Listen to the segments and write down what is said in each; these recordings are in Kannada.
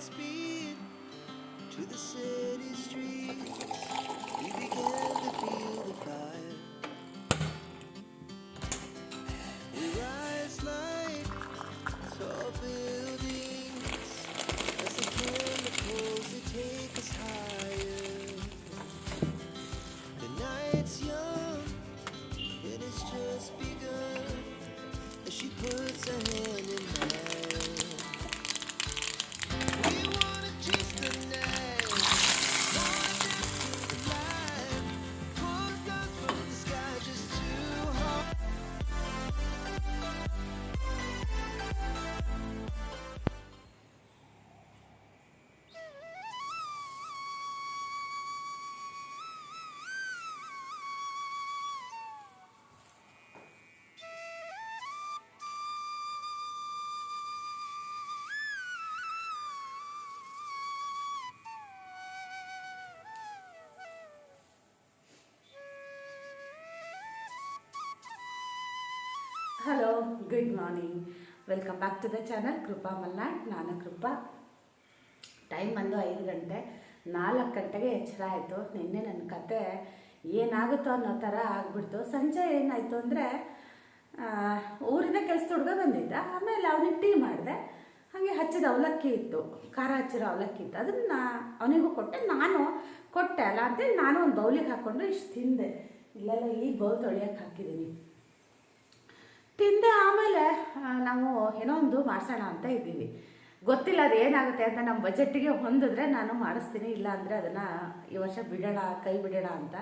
speed to the city streets. We began to feel the fire. Hello good morning welcome back to the channel Krupa Malnad ನಾನು ಕೃಪಾ ಟೈಮ್ ಬಂದು ಐದು ಗಂಟೆ, ನಾಲ್ಕು ಗಂಟೆಗೆ ಎಚ್ಚರ ಆಯಿತು. ನಿನ್ನೆ ನನ್ನ ಕತೆ ಏನಾಗುತ್ತೋ ಅನ್ನೋ ಥರ ಆಗ್ಬಿಡ್ತು. ಸಂಜೆ ಏನಾಯಿತು ಅಂದರೆ ಊರಿನ ಕೆಲಸದ ಹುಡುಗ ಬಂದಿದ್ದ. ಆಮೇಲೆ ಅವನಿಗೆ ಟೀ ಮಾಡಿದೆ. ಹಾಗೆ ಹಚ್ಚಿದ ಅವಲಕ್ಕಿ ಇತ್ತು. ಖಾರ ಹಚ್ಚಿರೋ ಅವಲಕ್ಕಿ ಇತ್ತು. ಅದನ್ನು ಅವನಿಗೂ ಕೊಟ್ಟೆ. ನಾನು ಕೊಟ್ಟೆ ಅಲ್ಲ ಅಂತೇಳಿ ನಾನು ಒಂದು ಬೌಲಿಗೆ ಹಾಕ್ಕೊಂಡು ಇಷ್ಟು ತಿಂದೆ. ಇಲ್ಲೆಲ್ಲ ಈ ಬೌಲ್ ತೊಳಿಯೋಕೆ ಹಾಕಿದ್ದೀನಿ. ತಿಂದೆ ಆಮೇಲೆ ನಾವು ಏನೋ ಒಂದು ಮಾಡಿಸೋಣ ಅಂತ ಇದ್ದೀವಿ. ಗೊತ್ತಿಲ್ಲ ಅದು ಏನಾಗುತ್ತೆ ಅಂತ ನಮ್ಮ ಬಜೆಟ್ಗೆ ಹೊಂದಿದ್ರೆ ನಾನು ಮಾಡಿಸ್ತೀನಿ ಇಲ್ಲ ಅಂದರೆ ಅದನ್ನು ಈ ವರ್ಷ ಬಿಡೋಣ, ಕೈ ಬಿಡೋಣ ಅಂತ.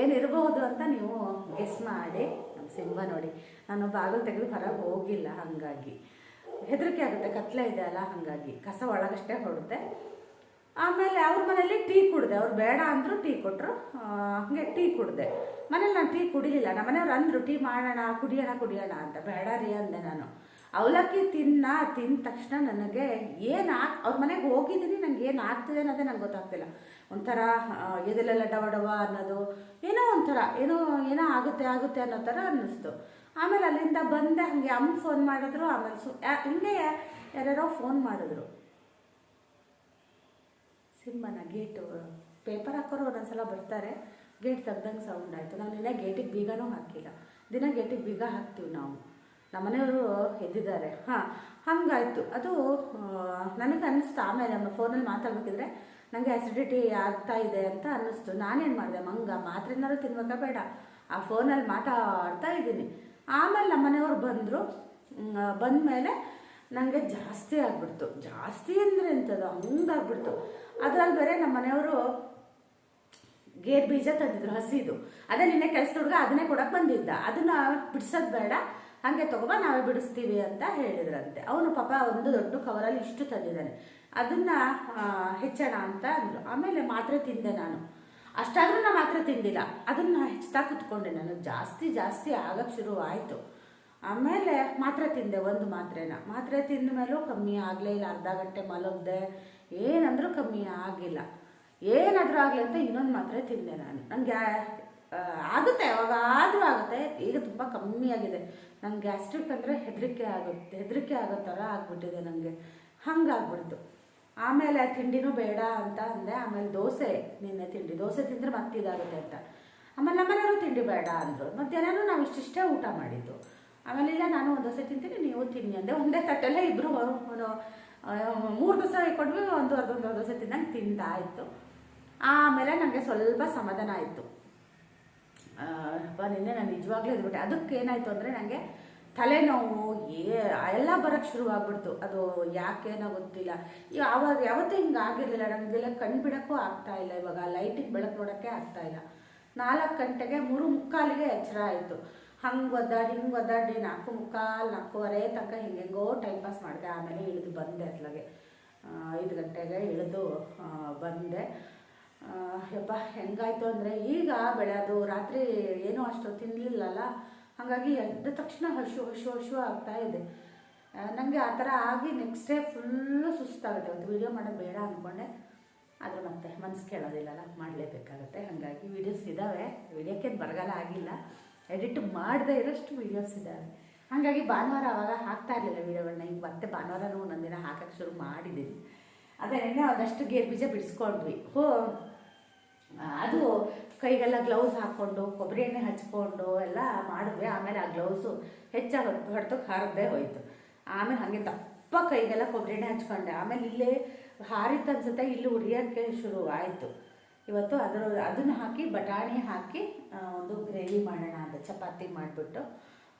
ಏನಿರಬಹುದು ಅಂತ ನೀವು ಗೆಸ್ ಮಾಡಿ, ನಮ್ಮ ಸಿಂಹ ನೋಡಿ. ನಾನು ಬಾಗಿಲು ತೆಗೆದು ಹೊರಗೆ ಹೋಗಿಲ್ಲ, ಹಾಗಾಗಿ. ಹೆದರಿಕೆ ಆಗುತ್ತೆ, ಕತ್ಲೆ ಇದೆ ಅಲ್ಲ, ಹಾಗಾಗಿ. ಕಸ ಒಳಗಷ್ಟೇ ಹೊಡುತ್ತೆ ಆಮೇಲೆ ಅವ್ರ ಮನೇಲಿ ಟೀ ಕುಡಿದೆ. ಅವ್ರು ಬೇಡ ಅಂದರು ಟೀ ಕೊಟ್ಟರು ಹಾಗೆ ಟೀ ಕುಡಿದೆ. ಮನೇಲಿ ನಾನು ಟೀ ಕುಡಿಲಿಲ್ಲ. ನಮ್ಮ ಮನೆಯವ್ರು ಅಂದರು, ಟೀ ಮಾಡೋಣ, ಕುಡಿಯೋಣ ಕುಡಿಯೋಣ ಅಂತ. ಬೇಡ ರೀ ಅಂದೆ ನಾನು. ಅವಲಕ್ಕಿ ತಿನ್ನ, ತಿಂದ ತಕ್ಷಣ ನನಗೆ ಏನು ಆಗ್ ಅವ್ರ ಮನೆಗೆ ಹೋಗಿದ್ದೀನಿ, ನಂಗೆ ಏನು ಆಗ್ತಿದೆ ಅನ್ನೋದೇ ನಂಗೆ ಗೊತ್ತಾಗ್ತಿಲ್ಲ. ಒಂಥರ ಎದೆಲೆಲ್ಲ ಡವ ಡವ ಅನ್ನೋದು, ಏನೋ ಒಂಥರ, ಏನೋ ಏನೋ ಆಗುತ್ತೆ ಆಗುತ್ತೆ ಅನ್ನೋ ಥರ ಅನ್ನಿಸ್ತು. ಆಮೇಲೆ ಅಲ್ಲಿಂದ ಬಂದೆ, ಹಾಗೆ ಅಮ್ಮ ಫೋನ್ ಮಾಡಿದ್ರು. ಆಮೇಲೆ ಸು ಹಿಂಗೆ ಯಾರ್ಯಾರೋ ಫೋನ್ ಮಾಡಿದ್ರು. ಸಿಂಹನ ಗೇಟು, ಪೇಪರ್ ಹಾಕೋರು ಒಂದೊಂದ್ಸಲ ಬರ್ತಾರೆ. ಗೇಟ್ ತೆಗ್ದಂಗೆ ಸೌಂಡ್ ಆಯಿತು. ನಾನು ನಿನ್ನೆ ಗೇಟಿಗೆ ಬೀಗನೂ ಹಾಕಿಲ್ಲ. ದಿನ ಗೇಟಿಗೆ ಬೀಗ ಹಾಕ್ತೀವಿ ನಾವು. ನಮ್ಮನೆಯವರು ಎದ್ದಿದ್ದಾರೆ. ಹಾಂ, ಹಂಗಾಯ್ತು. ಅದು ನನಗೆ ಅನ್ನಿಸ್ತು. ಆಮೇಲೆ ನಮ್ಮ ಫೋನಲ್ಲಿ ಮಾತಾಡ್ಬೇಕಿದ್ರೆ ನನಗೆ ಆ್ಯಸಿಡಿಟಿ ಆಗ್ತಾ ಇದೆ ಅಂತ ಅನ್ನಿಸ್ತು. ನಾನೇನು ಮಾಡಿದೆ? ಮಂಗ, ಮಾತ್ರೆನಾದ್ರು ತಿನ್ಬೇಕಾ ಬೇಡ. ಆ ಫೋನಲ್ಲಿ ಮಾತಾಡ್ತಾ ಇದ್ದೀನಿ. ಆಮೇಲೆ ನಮ್ಮನೆಯವ್ರು ಬಂದರು. ಬಂದಮೇಲೆ ನನಗೆ ಜಾಸ್ತಿ ಆಗ್ಬಿಡ್ತು. ಜಾಸ್ತಿ ಅಂದರೆ ಎಂಥದ್ದು ಹಂಗಾಗ್ಬಿಡ್ತು ಅದ್ರಲ್ಲಿ ಬೇರೆ ನಮ್ಮ ಮನೆಯವರು ಗೇರ್ ಬೀಜ ತಂದಿದ್ರು, ಹಸಿದು. ಅದೇ ನಿನ್ನೆ ಕೆಲಸದ ಹುಡುಗ ಅದನ್ನೇ ಕೊಡಕ್ಕೆ ಬಂದಿದ್ದ. ಅದನ್ನ ಬಿಡಿಸೋದು ಬೇಡ. ಹಾಗೆ ತಗೋಬಾ, ನಾವೇ ಬಿಡಿಸ್ತೀವಿ ಅಂತ ಹೇಳಿದ್ರಂತೆ. ಅವನು ಪಾಪ ಒಂದು ದೊಡ್ಡ ಕವರಲ್ಲಿ ಇಷ್ಟು ತಂದಿದ್ದಾನೆ. ಅದನ್ನ ಹೆಚ್ಚೋಣ ಅಂತ ಅಂದರು. ಆಮೇಲೆ ಮಾತ್ರೆ ತಿಂದೆ ನಾನು. ಅಷ್ಟಾದರೂ ನಾನು ಮಾತ್ರೆ ತಿಂದಿಲ್ಲ. ಅದನ್ನ ಹೆಚ್ಚುತ್ತಾ ಕುತ್ಕೊಂಡೆ ನಾನು. ಜಾಸ್ತಿ ಜಾಸ್ತಿ ಆಗಕ್ಕೆ ಶುರು ಆಯಿತು. ಆಮೇಲೆ ಮಾತ್ರೆ ತಿಂದೆ, ಒಂದು ಮಾತ್ರೆನ. ಮಾತ್ರೆ ತಿಂದ ಮೇಲೂ ಕಮ್ಮಿ ಆಗಲೇ ಇಲ್ಲ, ಅರ್ಧ ಗಂಟೆ ಮಲಗ್ದೆ. ಏನಂದರೂ ಕಮ್ಮಿ ಆಗಿಲ್ಲ. ಏನಾದರೂ ಆಗಲಿ ಅಂತ ಇನ್ನೊಂದು ಮಾತ್ರೆ ತಿಂದೆ ನಾನು. ನನಗೆ ಆಗುತ್ತೆ, ಯಾವಾಗಾದರೂ ಆಗುತ್ತೆ. ಈಗ ತುಂಬ ಕಮ್ಮಿ ಆಗಿದೆ. ನಂಗೆ ಗ್ಯಾಸ್ಟ್ರಿಕ್ ಅಂದರೆ ಹೆದರಿಕೆ ಆಗುತ್ತೆ, ಹೆದರಿಕೆ ಆಗೋ ಥರ ಆಗಿಬಿಟ್ಟಿದೆ ನನಗೆ ಹಂಗಾಗ್ಬಿಡ್ತು. ಆಮೇಲೆ ತಿಂಡಿನೂ ಬೇಡ ಅಂತ ಅಂದೆ. ಆಮೇಲೆ ದೋಸೆ, ನಿನ್ನೆ ತಿಂಡಿ. ದೋಸೆ ತಿಂದರೆ ಮತ್ತಿದಾಗುತ್ತೆ ಅಂತ. ಆಮೇಲೆ ನಮ್ಮನೆಯವರು ತಿಂಡಿ ಬೇಡ ಅಂದರು. ಮಧ್ಯಾಹ್ನ ನಾವು ಇಷ್ಟಿಷ್ಟೇ ಊಟ ಮಾಡಿದ್ದು. ಆಮೇಲೆ ಇಲ್ಲ ನಾನು ಒಂದು ದೋಸೆ ತಿಂತೀನಿ, ನೀವು ತಿನ್ನಿ ಅಂದೆ. ಒಂದೇ ತಟ್ಟೆಲ್ಲ ಇಬ್ಬರು ಮೂರು ದಿವಸ ಕೊಟ್ಟು ಒಂದು ಅರ್ಧೊಂದು ದೋಸೆ ತಿಂದಂಗೆ ತಿಂತಾ ಇತ್ತು ಆಮೇಲೆ ನನಗೆ ಸ್ವಲ್ಪ ಸಮಾಧಾನ ಆಯಿತು. ನಿನ್ನೆ ನಾನು ನಿಜವಾಗ್ಲೂ ಇದ್ಬಿಟ್ಟೆ. ಅದಕ್ಕೆ ಏನಾಯಿತು ಅಂದರೆ ನನಗೆ ತಲೆನೋವು, ಏ, ಎಲ್ಲ ಬರೋಕ್ಕೆ ಶುರು ಆಗ್ಬಿಡ್ತು ಅದು ಯಾಕೇನೋ ಗೊತ್ತಿಲ್ಲ. ಈಗ ಯಾವತ್ತೂ ಹಿಂಗೆ ಆಗಿರಲಿಲ್ಲ. ನನಗೆಲ್ಲ ಕಣ್ಣು ಬಿಡೋಕ್ಕೂ ಆಗ್ತಾ ಇಲ್ಲ. ಇವಾಗ ಲೈಟಿಗೆ ಬೆಳಕು ನೋಡೋಕ್ಕೆ ಆಗ್ತಾ ಇಲ್ಲ. ನಾಲ್ಕು ಗಂಟೆಗೆ ಮೂರು ಮುಕ್ಕಾಲಿಗೆ ಎಚ್ಚರ ಆಯಿತು. ಹಂಗೆ ಒದ್ದಾಡಿ, ಹಿಂಗೆ ಒದ್ದಾಡಿ ನಾಲ್ಕು ಮುಕ್ಕಾಲು, ನಾಲ್ಕೂವರೆ ತನಕ ಹಿಂಗೆಂಗೋ ಟೈಮ್ ಪಾಸ್ ಮಾಡಿದೆ. ಆಮೇಲೆ ಇಳಿದು ಬಂದೆ ಅತ್ಲಾಗೆ ಐದು ಗಂಟೆಗೆ ಇಳಿದು ಬಂದೆ. ಯಪ್ಪ, ಹೆಂಗಾಯ್ತು ಅಂದರೆ ಈಗ ಬೆಳೆಯೋದು ರಾತ್ರಿ ಏನೂ ಅಷ್ಟು ತಿನ್ನಲಿಲ್ಲಲ್ಲ ಹಾಗಾಗಿ ಎದ್ದ ತಕ್ಷಣ ಹಶು ಹಶು ಹಶು ಆಗ್ತಾ ಇದೆ. ನನಗೆ ಆ ಥರ ಆಗಿ ನೆಕ್ಸ್ಟ್ ಡೇ ಫುಲ್ಲು ಸುಸ್ತಾಗುತ್ತೆ. ಒಂದು ವೀಡಿಯೋ ಮಾಡೋದು ಬೇಡ ಅಂದ್ಕೊಂಡೆ ಆದರೆ ಮತ್ತೆ ಮನ್ಸು ಕೇಳೋದಿಲ್ಲಲ್ಲ. ಮಾಡಲೇಬೇಕಾಗುತ್ತೆ. ಹಾಗಾಗಿ ವೀಡಿಯೋಸ್ ಇದ್ದಾವೆ ವೀಡಿಯೋಕ್ಕೇನು ಬರಗಾಲ ಆಗಿಲ್ಲ. ಎಡಿಟ್ ಮಾಡದೇ ಇರೋಷ್ಟು ವೀಡಿಯೋಸ್ ಇದ್ದಾವೆ. ಹಾಗಾಗಿ ಭಾನುವಾರ ಆವಾಗ ಹಾಕ್ತಾ ಇರಲಿಲ್ಲ ವೀಡಿಯೋಗಳನ್ನ ಈಗ ಮತ್ತೆ ಭಾನುವಾರನೂ ಒಂದೊಂದಿನ ದಿನ ಹಾಕಕ್ಕೆ ಶುರು ಮಾಡಿದ್ದೀನಿ. ಅದೇ ನಿನ್ನೆ ಒಂದಷ್ಟು ಗೇರ್ ಬೀಜ ಬಿಡಿಸ್ಕೊಂಡ್ವಿ. ಹೋ, ಅದು ಕೈಗೆಲ್ಲ ಗ್ಲೌಸ್ ಹಾಕ್ಕೊಂಡು ಕೊಬ್ಬರಿ ಎಣ್ಣೆ ಹಚ್ಕೊಂಡು ಎಲ್ಲ ಮಾಡಿದ್ವಿ. ಆಮೇಲೆ ಆ ಗ್ಲೌಸು ಹೆಚ್ಚಾಗಿ ಹೊಡೆದು ಹಾರದೇ ಹೋಯಿತು. ಆಮೇಲೆ ಹಾಗೆ ದಪ್ಪ ಕೈಗೆಲ್ಲ ಕೊಬ್ಬರಿ ಎಣ್ಣೆ ಹಚ್ಕೊಂಡೆ. ಆಮೇಲೆ ಇಲ್ಲೇ ಹಾರಿತ್ತು ಅನ್ಸುತ್ತೆ, ಇಲ್ಲಿ ಉರಿಯೋಕ್ಕೆ ಶುರು ಆಯಿತು. ಇವತ್ತು ಅದರ ಅದನ್ನು ಹಾಕಿ ಬಟಾಣಿ ಹಾಕಿ ಒಂದು ಗ್ರೇವಿ ಮಾಡೋಣ ಅಂತ, ಚಪಾತಿ ಮಾಡಿಬಿಟ್ಟು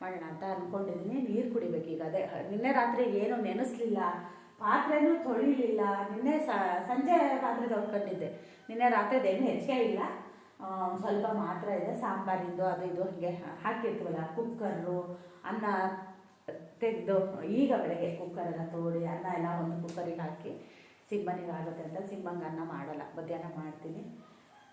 ಮಾಡೋಣ ಅಂತ ಅಂದ್ಕೊಂಡಿದ್ದೀನಿ ನೀರು ಕುಡಿಬೇಕು ಈಗ. ಅದೇ, ನಿನ್ನೆ ರಾತ್ರಿ ಏನು ನೆನೆಸ್ಲಿಲ್ಲ, ಪಾತ್ರೆನೂ ತೊಳಿಲಿಲ್ಲ. ನಿನ್ನೆ ಸಂಜೆ ಪಾತ್ರೆ ತೊಳ್ಕೊಂಡಿದ್ದೆ ನಿನ್ನೆ ರಾತ್ರಿದೇನು ಹೆಚ್ಚಿಗೆ ಇಲ್ಲ ಸ್ವಲ್ಪ ಮಾತ್ರ ಇದೆ. ಸಾಂಬಾರಿಂದು, ಅದು ಇದು ಹೀಗೆ ಹಾಕಿರ್ತೀವಲ್ಲ, ಕುಕ್ಕರು, ಅನ್ನ ತೆಗೆದು, ಈಗ ಬೆಳಗ್ಗೆ ಕುಕ್ಕರೆಲ್ಲ ತೋಡಿ, ಅನ್ನ ಎಲ್ಲ ಒಂದು ಕುಕ್ಕರಿಗೆ ಹಾಕಿ ಸಿಂಬನಿಗೆ ಆಗುತ್ತೆ ಅಂತ ಸಿಂಬಂಗೆ ಅನ್ನ ಮಾಡಲ್ಲ. ಮಧ್ಯಾಹ್ನ ಮಾಡ್ತೀನಿ.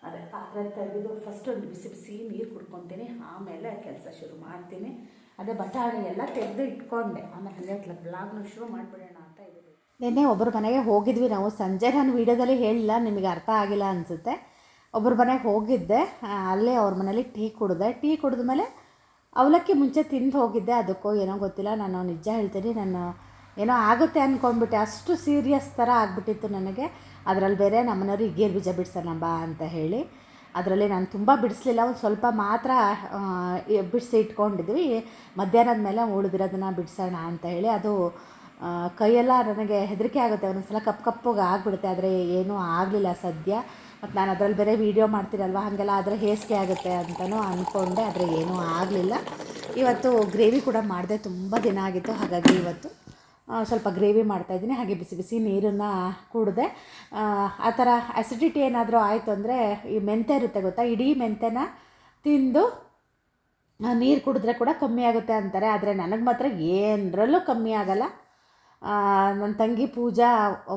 ಅದೇ ಪಾತ್ರೆ ತೆಗೆದು ಫಸ್ಟ್ ಒಂದು ಬಿಸಿ ಬಿಸಿ ನೀರು ಕುಡ್ಕೊತೀನಿ. ಆಮೇಲೆ ಕೆಲಸ ಶುರು ಮಾಡ್ತೀನಿ. ಅದೇ ಬಟಾಣಿ ಎಲ್ಲ ತೆಗೆದು ಇಟ್ಕೊಂಡೆ. ಆಮೇಲೆ ಹಂಗೆ ಬ್ಲಾಗ್ನು ಶುರು ಮಾಡಿಬಿಡೋಣ ಅಂತ ಇದ್ದೀವಿ ನಿನ್ನೆ ಒಬ್ಬರ ಮನೆಗೆ ಹೋಗಿದ್ವಿ ನಾವು. ಸಂಜೆ ನಾನು ವೀಡಿಯೋದಲ್ಲಿ ಹೇಳಿಲ್ಲ, ನಿಮಗೆ ಅರ್ಥ ಆಗಿಲ್ಲ ಅನಿಸುತ್ತೆ. ಒಬ್ಬರ ಮನೆಗೆ ಹೋಗಿದ್ದೆ. ಅಲ್ಲೇ ಅವ್ರ ಮನೇಲಿ ಟೀ ಕುಡಿದೆ. ಟೀ ಕುಡಿದ ಮೇಲೆ ಅವಲಕ್ಕಿ ಮುಂಚೆ ತಿಂದು ಹೋಗಿದ್ದೆ. ಅದಕ್ಕೋ ಏನೋ ಗೊತ್ತಿಲ್ಲ. ನಾನು ನಿಜ ಹೇಳ್ತೀನಿ. ನಾನು ಏನೋ ಆಗುತ್ತೆ ಅಂದ್ಕೊಂಡ್ಬಿಟ್ಟೆ ಅಷ್ಟು ಸೀರಿಯಸ್ ಥರ ಆಗಿಬಿಟ್ಟಿತ್ತು ನನಗೆ. ಅದರಲ್ಲಿ ಬೇರೆ ನಮ್ಮನೆಯವರು ಗೇರು ಬೀಜ ಬಿಡಿಸೋಣ ಅಂತ ಹೇಳಿ. ಅದರಲ್ಲಿ ನಾನು ತುಂಬ ಬಿಡಿಸ್ಲಿಲ್ಲ. ಒಂದು ಸ್ವಲ್ಪ ಮಾತ್ರ ಬಿಡಿಸಿ ಇಟ್ಕೊಂಡಿದ್ವಿ. ಮಧ್ಯಾಹ್ನದ ಮೇಲೆ ಉಳಿದಿರೋದನ್ನ ಬಿಡಿಸೋಣ ಅಂತ ಹೇಳಿ. ಅದು ಕೈಯೆಲ್ಲ ನನಗೆ ಹೆದರಿಕೆ ಆಗುತ್ತೆ. ಒಂದೊಂದ್ಸಲ ಕಪ್ಪು ಕಪ್ಪಗೆ ಆಗಿಬಿಡುತ್ತೆ. ಆದರೆ ಏನೂ ಆಗಲಿಲ್ಲ ಸದ್ಯ. ಮತ್ತು ನಾನು ಅದರಲ್ಲಿ ಬೇರೆ ವೀಡಿಯೋ ಮಾಡ್ತೀರಲ್ವ? ಹಾಗೆಲ್ಲ ಆದರೆ ಹೇಸಿಗೆ ಆಗುತ್ತೆ ಅಂತಲೂ ಅಂದ್ಕೊಂಡೆ ಆದರೆ ಏನೂ ಆಗಲಿಲ್ಲ. ಇವತ್ತು ಗ್ರೇವಿ ಕೂಡ ಮಾಡಿದೆ ತುಂಬ ದಿನ ಆಗಿತ್ತು. ಹಾಗಾಗಿ ಇವತ್ತು ಸ್ವಲ್ಪ ಗ್ರೇವಿ ಮಾಡ್ತಾಯಿದ್ದೀನಿ ಹಾಗೆ ಬಿಸಿ ಬಿಸಿ ನೀರನ್ನು ಕುಡಿದೆ. ಆ ಥರ ಅಸಿಡಿಟಿ ಏನಾದರೂ ಆಯಿತು ಅಂದರೆ ಈ ಮೆಂತೆ ಇರುತ್ತೆ ಗೊತ್ತಾ? ಇಡೀ ಮೆಂತೆನ ತಿಂದು ನೀರು ಕುಡಿದ್ರೆ ಕೂಡ ಕಮ್ಮಿ ಆಗುತ್ತೆ ಅಂತಾರೆ. ಆದರೆ ನನಗೆ ಮಾತ್ರ ಏನರಲ್ಲೂ ಕಮ್ಮಿ ಆಗಲ್ಲ. ನನ್ನ ತಂಗಿ ಪೂಜಾ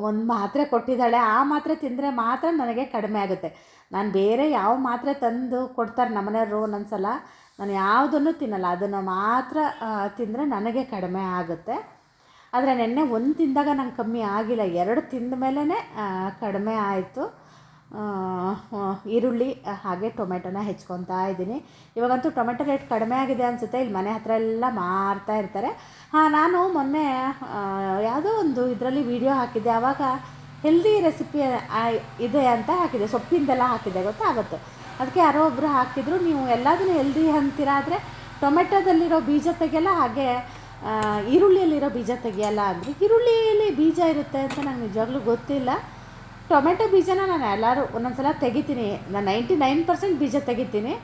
ಒಂದು ಮಾತ್ರೆ ಕೊಟ್ಟಿದ್ದಾಳೆ. ಆ ಮಾತ್ರೆ ತಿಂದರೆ ಮಾತ್ರ ನನಗೆ ಕಡಿಮೆ ಆಗುತ್ತೆ. ನಾನು ಬೇರೆ ಯಾವ ಮಾತ್ರೆ ತಂದು ಕೊಡ್ತಾರೆ ನಮ್ಮನೆಯವರು ಒಂದೊಂದ್ಸಲ. ನಾನು ಯಾವುದನ್ನು ತಿನ್ನಲ್ಲ. ಅದನ್ನು ಮಾತ್ರ ತಿಂದರೆ ನನಗೆ ಕಡಿಮೆ ಆಗುತ್ತೆ. ಆದರೆ ನೆನ್ನೆ ಒಂದು ತಿಂದಾಗ ನಂಗೆ ಕಮ್ಮಿ ಆಗಿಲ್ಲ. ಎರಡು ತಿಂದ ಮೇಲೇ ಕಡಿಮೆ ಆಯಿತು. ಈರುಳ್ಳಿ ಹಾಗೆ ಟೊಮೆಟೊನ ಹೆಚ್ಕೊತಾ ಇದ್ದೀನಿ. ಇವಾಗಂತೂ ಟೊಮೆಟೊ ರೇಟ್ ಕಡಿಮೆ ಆಗಿದೆ ಅನಿಸುತ್ತೆ. ಇಲ್ಲಿ ಮನೆ ಹತ್ರ ಎಲ್ಲ ಮಾರ್ತಾ ಇರ್ತಾರೆ. ಹಾಂ, ನಾನು ಮೊನ್ನೆ ಯಾವುದೋ ಒಂದು ಇದರಲ್ಲಿ ವಿಡಿಯೋ ಹಾಕಿದ್ದೆ. ಆವಾಗ ಹೆಲ್ದಿ ರೆಸಿಪಿ ಇದೆ ಅಂತ ಹಾಕಿದೆ ಸೊಪ್ಪಿಂದೆಲ್ಲ ಹಾಕಿದೆ ಗೊತ್ತಾಗುತ್ತೆ ಅದಕ್ಕೆ ಯಾರೋ ಒಬ್ಬರು ಹಾಕಿದ್ರು, ನೀವು ಎಲ್ಲದನ್ನೂ ಹೆಲ್ದಿ ಅಂತೀರಾ? ಆದರೆ ಟೊಮೆಟೊದಲ್ಲಿರೋ ಬೀಜ ತೆಗೆಲ್ಲ ಹಾಗೆ ಈರುಳ್ಳಿಯಲ್ಲಿರೋ ಬೀಜ ತೆಗಿಯಲ್ಲ ಅಂದರೆ ಈರುಳ್ಳಿಯಲ್ಲಿ ಬೀಜ ಇರುತ್ತೆ ಅಂತ ನಂಗೆ ನಿಜವಾಗ್ಲೂ ಗೊತ್ತಿಲ್ಲ. ಟೊಮೆಟೊ ಬೀಜನ ನಾನು ಎಲ್ಲರೂ ಒಂದೊಂದು ಸಲ ತೆಗಿತೀನಿ. ನಾನು ನೈಂಟಿ ನೈನ್ ಪರ್ಸೆಂಟ್ ಬೀಜ ತೆಗಿತೀನಿ.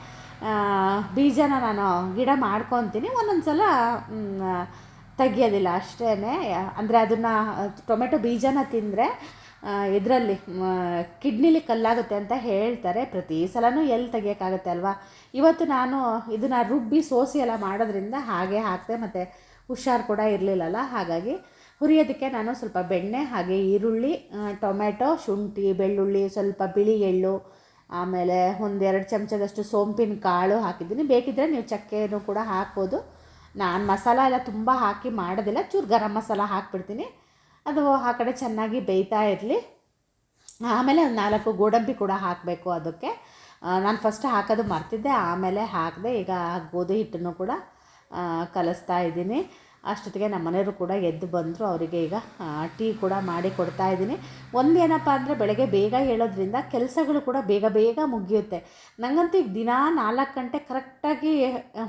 ಬೀಜನ ನಾನು ಗಿಡ ಮಾಡ್ಕೊತೀನಿ. ಒಂದೊಂದು ಸಲ ತೆಗಿಯೋದಿಲ್ಲ ಅಷ್ಟೇ ಅಂದರೆ ಅದನ್ನು ಟೊಮೆಟೊ ಬೀಜನ ತಿಂದರೆ ಇದರಲ್ಲಿ ಕಿಡ್ನಿಲಿ ಕಲ್ಲಾಗುತ್ತೆ ಅಂತ ಹೇಳ್ತಾರೆ. ಪ್ರತಿ ಸಲನೂ ಎಲ್ಲಿ ತೆಗಿಯೋಕ್ಕಾಗುತ್ತೆ ಅಲ್ವಾ? ಇವತ್ತು ನಾನು ಇದನ್ನು ರುಬ್ಬಿ ಸೋಸಿ ಎಲ್ಲ ಮಾಡೋದ್ರಿಂದ ಹಾಗೆ ಹಾಕಿದೆ ಮತ್ತು ಹುಷಾರು ಕೂಡ ಇರಲಿಲ್ಲಲ್ಲ, ಹಾಗಾಗಿ ಹುರಿಯೋದಕ್ಕೆ ನಾನು ಸ್ವಲ್ಪ ಬೆಣ್ಣೆ, ಹಾಗೆ ಈರುಳ್ಳಿ ಟೊಮೆಟೊ ಶುಂಠಿ, ಬೆಳ್ಳುಳ್ಳಿ, ಸ್ವಲ್ಪ ಬಿಳಿ ಎಳ್ಳು ಆಮೇಲೆ ಒಂದೆರಡು ಚಮಚದಷ್ಟು ಸೋಂಪಿನ ಕಾಳು ಹಾಕಿದ್ದೀನಿ. ಬೇಕಿದ್ದರೆ ನೀವು ಚಕ್ಕೆನೂ ಕೂಡ ಹಾಕ್ಬೋದು. ನಾನು ಮಸಾಲ ಎಲ್ಲ ತುಂಬ ಹಾಕಿ ಮಾಡೋದಿಲ್ಲ, ಚೂರು ಗರಂ ಮಸಾಲ ಹಾಕ್ಬಿಡ್ತೀನಿ. ಅದು ಆ ಕಡೆ ಚೆನ್ನಾಗಿ ಬೇಯ್ತಾ ಇರಲಿ. ಆಮೇಲೆ ಒಂದು ನಾಲ್ಕು ಗೋಡಂಬಿ ಕೂಡ ಹಾಕಬೇಕು ಅದಕ್ಕೆ. ನಾನು ಫಸ್ಟ್ ಹಾಕೋದು ಮರ್ತಿದ್ದೆ, ಆಮೇಲೆ ಹಾಕಿದೆ ಈಗ ಗೋಧಿ ಹಿಟ್ಟನ್ನು ಕೂಡ. ಕಲಿಸ್ತಾ ಇದ್ದೀನಿ. ಅಷ್ಟೊತ್ತಿಗೆ ನಮ್ಮ ಮನೆಯವರು ಕೂಡ ಎದ್ದು ಬಂದರು. ಅವರಿಗೆ ಈಗ ಟೀ ಕೂಡ ಮಾಡಿ ಕೊಡ್ತಾ ಇದ್ದೀನಿ. ಒಂದೇನಪ್ಪ ಅಂದರೆ ಬೆಳಗ್ಗೆ ಬೇಗ ಹೇಳೋದ್ರಿಂದ ಕೆಲಸಗಳು ಕೂಡ ಬೇಗ ಬೇಗ ಮುಗಿಯುತ್ತೆ. ನನಗಂತೂ ಈಗ ದಿನ ನಾಲ್ಕು ಗಂಟೆ ಕರೆಕ್ಟಾಗಿ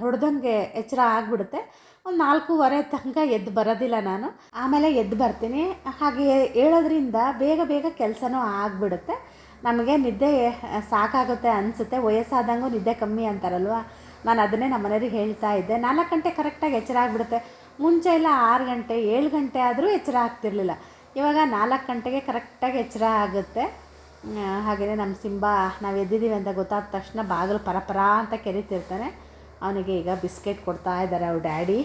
ಹೊಡೆದಂಗೆ ಎಚ್ಚರ ಆಗಿಬಿಡುತ್ತೆ. ಒಂದು ನಾಲ್ಕೂವರೆ ತನಕ ಎದ್ದು ಬರೋದಿಲ್ಲ ನಾನು. ಆಮೇಲೆ ಎದ್ದು ಬರ್ತೀನಿ. ಹಾಗೆ ಹೇಳೋದ್ರಿಂದ ಬೇಗ ಬೇಗ ಕೆಲಸನೂ ಆಗಿಬಿಡುತ್ತೆ. ನಮಗೆ ನಿದ್ದೆ, ಸಾಕಾಗುತ್ತೆ ಅನಿಸುತ್ತೆ. ವಯಸ್ಸಾದಂಗೂ ನಿದ್ದೆ ಕಮ್ಮಿ ಅಂತಾರಲ್ವ? ನಾನು ಅದನ್ನೇ ನಮ್ಮ ಮನೆಯವ್ರಿಗೆ ಹೇಳ್ತಾ ಇದ್ದೆ. ನಾಲ್ಕು ಗಂಟೆ ಕರೆಕ್ಟಾಗಿ ಎಚ್ಚರ ಆಗಿಬಿಡುತ್ತೆ. ಮುಂಚೆ ಎಲ್ಲ ಆರು ಗಂಟೆ, ಏಳು ಗಂಟೆ ಆದರೂ ಎಚ್ಚರ ಆಗ್ತಿರ್ಲಿಲ್ಲ. ಇವಾಗ ನಾಲ್ಕು ಗಂಟೆಗೆ ಕರೆಕ್ಟಾಗಿ ಎಚ್ಚರ ಆಗುತ್ತೆ. ಹಾಗೆಯೇ ನಮ್ಮ ಸಿಂಬಾ, ನಾವು ಎದ್ದಿದ್ದೀವಿ ಅಂತ ಗೊತ್ತಾದ ತಕ್ಷಣ ಬಾಗಿಲು ಪರಪರ ಅಂತ ಕೆರಿತಿರ್ತಾನೆ. ಅವನಿಗೆ ಈಗ ಬಿಸ್ಕೆಟ್ ಕೊಡ್ತಾ ಇದ್ದಾರೆ ಅವ್ರ ಡ್ಯಾಡಿ.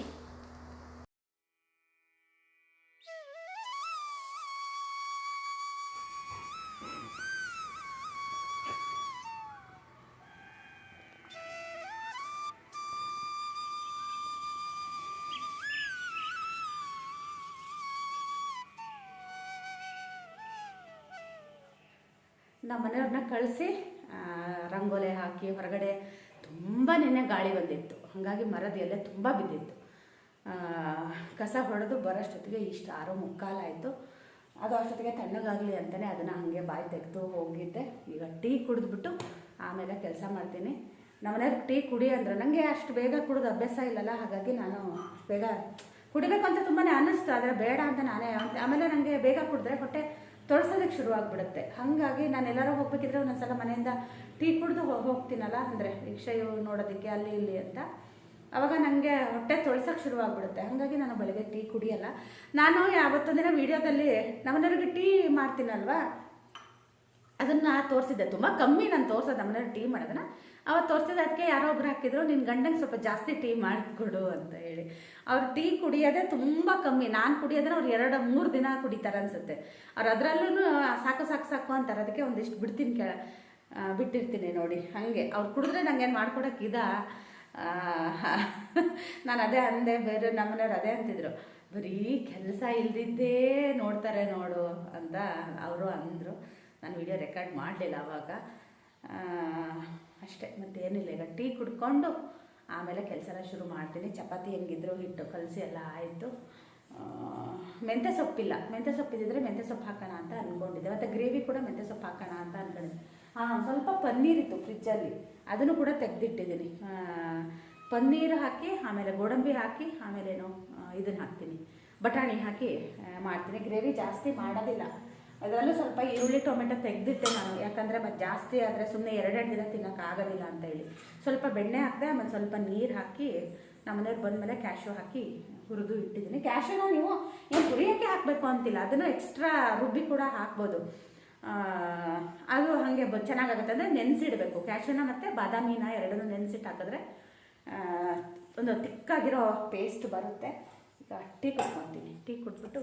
ನಮ್ಮ ಮನೆಯವ್ರನ್ನ ಕಳಿಸಿ ರಂಗೋಲೆ ಹಾಕಿ ಹೊರಗಡೆ ತುಂಬ ನೆನೆ ಗಾಳಿ ಬಂದಿತ್ತು. ಹಾಗಾಗಿ ಮರದ ಎಲೆ ತುಂಬ ಬಿದ್ದಿತ್ತು. ಕಸ ಹೊಡೆದು ಬರೋಷ್ಟೊತ್ತಿಗೆ ಇಷ್ಟು ಆರೋ ಮುಕ್ಕಾಲಾಯಿತು ಅದು ಅಷ್ಟೊತ್ತಿಗೆ ತಣ್ಣಗಾಗಲಿ ಅಂತಲೇ ಅದನ್ನು ಹಾಗೆ ಬಾಯಿ ತೆಗೆದು ಹೋಗಿದ್ದೆ. ಈಗ ಟೀ ಕುಡಿದ್ಬಿಟ್ಟು ಆಮೇಲೆ ಕೆಲಸ ಮಾಡ್ತೀನಿ. ನಮ್ಮನೆಯವ್ರಿಗೆ ಟೀ ಕುಡಿ ಅಂದ್ರೆ. ನನಗೆ ಅಷ್ಟು ಬೇಗ ಕುಡಿದು ಅಭ್ಯಾಸ ಇಲ್ಲಲ್ಲ, ಹಾಗಾಗಿ ನಾನು ಬೇಗ ಕುಡಿಬೇಕು ಅಂತ ತುಂಬಾ ಅನ್ನಿಸ್ತು. ಆದರೆ ಬೇಡ ಅಂತ ನಾನೇ, ಆಮೇಲೆ ನನಗೆ ಬೇಗ ಕುಡಿದ್ರೆ ಹೊಟ್ಟೆ ತೊಳ್ಸೋದಕ್ಕೆ ಶುರು ಆಗಿಬಿಡುತ್ತೆ. ಹಾಗಾಗಿ ನಾನು ಎಲ್ಲರೂ ಹೋಗ್ಬೇಕಿದ್ರೆ ಒಂದೊಂದ್ಸಲ ಮನೆಯಿಂದ ಟೀ ಕುಡಿದು ಹೋಗ್ತೀನಲ್ಲ, ಅಂದರೆ ರಿಕ್ಷೆಯು ನೋಡೋದಕ್ಕೆ ಅಲ್ಲಿ ಇಲ್ಲಿ ಅಂತ. ಅವಾಗ ನನಗೆ ಹೊಟ್ಟೆ ತೊಳ್ಸೋಕ್ಕೆ ಶುರು ಆಗ್ಬಿಡುತ್ತೆ. ಹಾಗಾಗಿ ನಾನು ಬೆಳಗ್ಗೆ ಟೀ ಕುಡಿಯಲ್ಲ. ನಾನು ಯಾವತ್ತೊಂದಿನ ವೀಡಿಯೋದಲ್ಲಿ ನಮ್ಮನೆಯವ್ರಿಗೆ ಟೀ ಮಾಡ್ತೀನಲ್ವಾ? ಅದನ್ನು ತೋರಿಸಿದ್ದೆ. ತುಂಬ ಕಮ್ಮಿ ನಾನು ತೋರಿಸೋದು ನಮ್ಮನೆಯವ್ರು ಟೀ ಮಾಡೋದನ್ನ. ಅವತ್ತು ತೋರಿಸಿದ ಅದಕ್ಕೆ ಯಾರೋ ಒಬ್ರು ಹಾಕಿದ್ರು ನಿನ್ನ ಗಂಡಂಗೆ ಸ್ವಲ್ಪ ಜಾಸ್ತಿ ಟೀ ಮಾಡಿಕೊಡು ಅಂತ ಹೇಳಿ. ಅವ್ರು ಟೀ ಕುಡಿಯೋದೇ ತುಂಬ ಕಮ್ಮಿ. ನಾನು ಕುಡಿಯೋದ್ರೆ ಅವ್ರು ಎರಡು ಮೂರು ದಿನ ಕುಡಿತಾರೆ ಅನ್ಸುತ್ತೆ. ಅವ್ರು ಅದರಲ್ಲೂ ಸಾಕು ಸಾಕು ಸಾಕು ಅಂತಾರೆ. ಅದಕ್ಕೆ ಒಂದಿಷ್ಟು ಬಿಡ್ತೀನಿ ಕೇಳ ಬಿಟ್ಟಿರ್ತೀನಿ ನೋಡಿ. ಹಾಗೆ. ಅವ್ರು ಕುಡಿದ್ರೆ ನಂಗೇನು ಇದ? ನಾನು ಅದೇ ಅಂದೆ ಬೇರೆ ನಮ್ಮನೆಯವ್ರು ಅದೇ ಅಂತಿದ್ರು. ಬರೀ ಕೆಲಸ ಇಲ್ದಿದ್ದೇ ನೋಡ್ತಾರೆ ನೋಡು ಅಂತ ಅವರು ಅಂದರು. ನಾನು ವಿಡಿಯೋ ರೆಕಾರ್ಡ್ ಮಾಡಲಿಲ್ಲ ಅವಾಗ. ಆ, ಅಷ್ಟೇ, ಮತ್ತೇನಿಲ್ಲ. ಈಗ ಟೀ ಕುಡ್ಕೊಂಡು ಆಮೇಲೆ ಕೆಲಸನ ಶುರು ಮಾಡ್ತೀನಿ. ಚಪಾತಿ ಹೆಂಗಿದ್ರು ಹಿಟ್ಟು ಕಲಸಿ ಎಲ್ಲ ಆಯಿತು. ಮೆಂತ್ಯ ಸೊಪ್ಪಿಲ್ಲ. ಮೆಂತ್ಯ ಸೊಪ್ಪಿದ್ದಿದ್ರೆ ಮೆಂತ್ಯ ಸೊಪ್ಪು ಹಾಕೋಣ ಅಂತ ಅಂದ್ಕೊಂಡಿದ್ದೆ ಮತ್ತು ಗ್ರೇವಿ ಕೂಡ ಮೆಂತ್ಯ ಸೊಪ್ಪು ಹಾಕೋಣ ಅಂತ ಅಂದ್ಕೊಂಡಿದ್ದೆ ಹಾಂ ಸ್ವಲ್ಪ ಪನ್ನೀರ್ ಇತ್ತು ಫ್ರಿಜ್ಜಲ್ಲಿ. ಅದನ್ನು ಕೂಡ ತೆಗೆದಿಟ್ಟಿದ್ದೀನಿ. ಪನ್ನೀರ್ ಹಾಕಿ, ಆಮೇಲೆ ಗೋಡಂಬಿ ಹಾಕಿ, ಆಮೇಲೆ ಏನು ಇದನ್ನು ಹಾಕ್ತೀನಿ. ಬಟಾಣಿ ಹಾಕಿ ಮಾಡ್ತೀನಿ. ಗ್ರೇವಿ ಜಾಸ್ತಿ ಮಾಡೋದಿಲ್ಲ. ಅದರಲ್ಲೂ ಸ್ವಲ್ಪ ಈರುಳ್ಳಿ, ಟೊಮೆಟೊ ತೆಗೆದಿಟ್ಟೆ ನಾನು. ಯಾಕಂದರೆ ಮತ್ತು ಜಾಸ್ತಿ ಆದರೆ ಸುಮ್ಮನೆ ಎರಡೆರಡು ದಿನ ತಿನ್ನೋಕ್ಕಾಗೋದಿಲ್ಲ ಅಂತ ಹೇಳಿ. ಸ್ವಲ್ಪ ಬೆಣ್ಣೆ ಹಾಕಿದೆ, ಆಮೇಲೆ ಸ್ವಲ್ಪ ನೀರು ಹಾಕಿ ನಮ್ಮನೆಯವ್ರು ಬಂದಮೇಲೆ ಕ್ಯಾಶು ಹಾಕಿ ಹುರಿದು ಇಟ್ಟಿದ್ದೀನಿ. ಕ್ಯಾಶುನ ನೀವು ಏನು ಹುರಿಯೋಕ್ಕೆ ಹಾಕಬೇಕು ಅಂತಿಲ್ಲ. ಅದನ್ನು ಎಕ್ಸ್ಟ್ರಾ ರುಬ್ಬಿ ಕೂಡ ಹಾಕ್ಬೋದು. ಅದು ಹಾಗೆ ಬ ಚೆನ್ನಾಗಾಗುತ್ತೆ. ಅಂದರೆ ನೆನೆಸಿಡಬೇಕು. ಕ್ಯಾಶುನ ಮತ್ತು ಬಾದಾಮಿನ ಎರಡನ್ನೂ ನೆನೆಸಿಟ್ಟು ಹಾಕಿದ್ರೆ ಒಂದು ತಿಕ್ಕಾಗಿರೋ ಪೇಸ್ಟ್ ಬರುತ್ತೆ. ಈಗ ಟೀ ಕುಡ್ಕೊತೀನಿ. ಟೀ ಕುಡ್ಬಿಟ್ಟು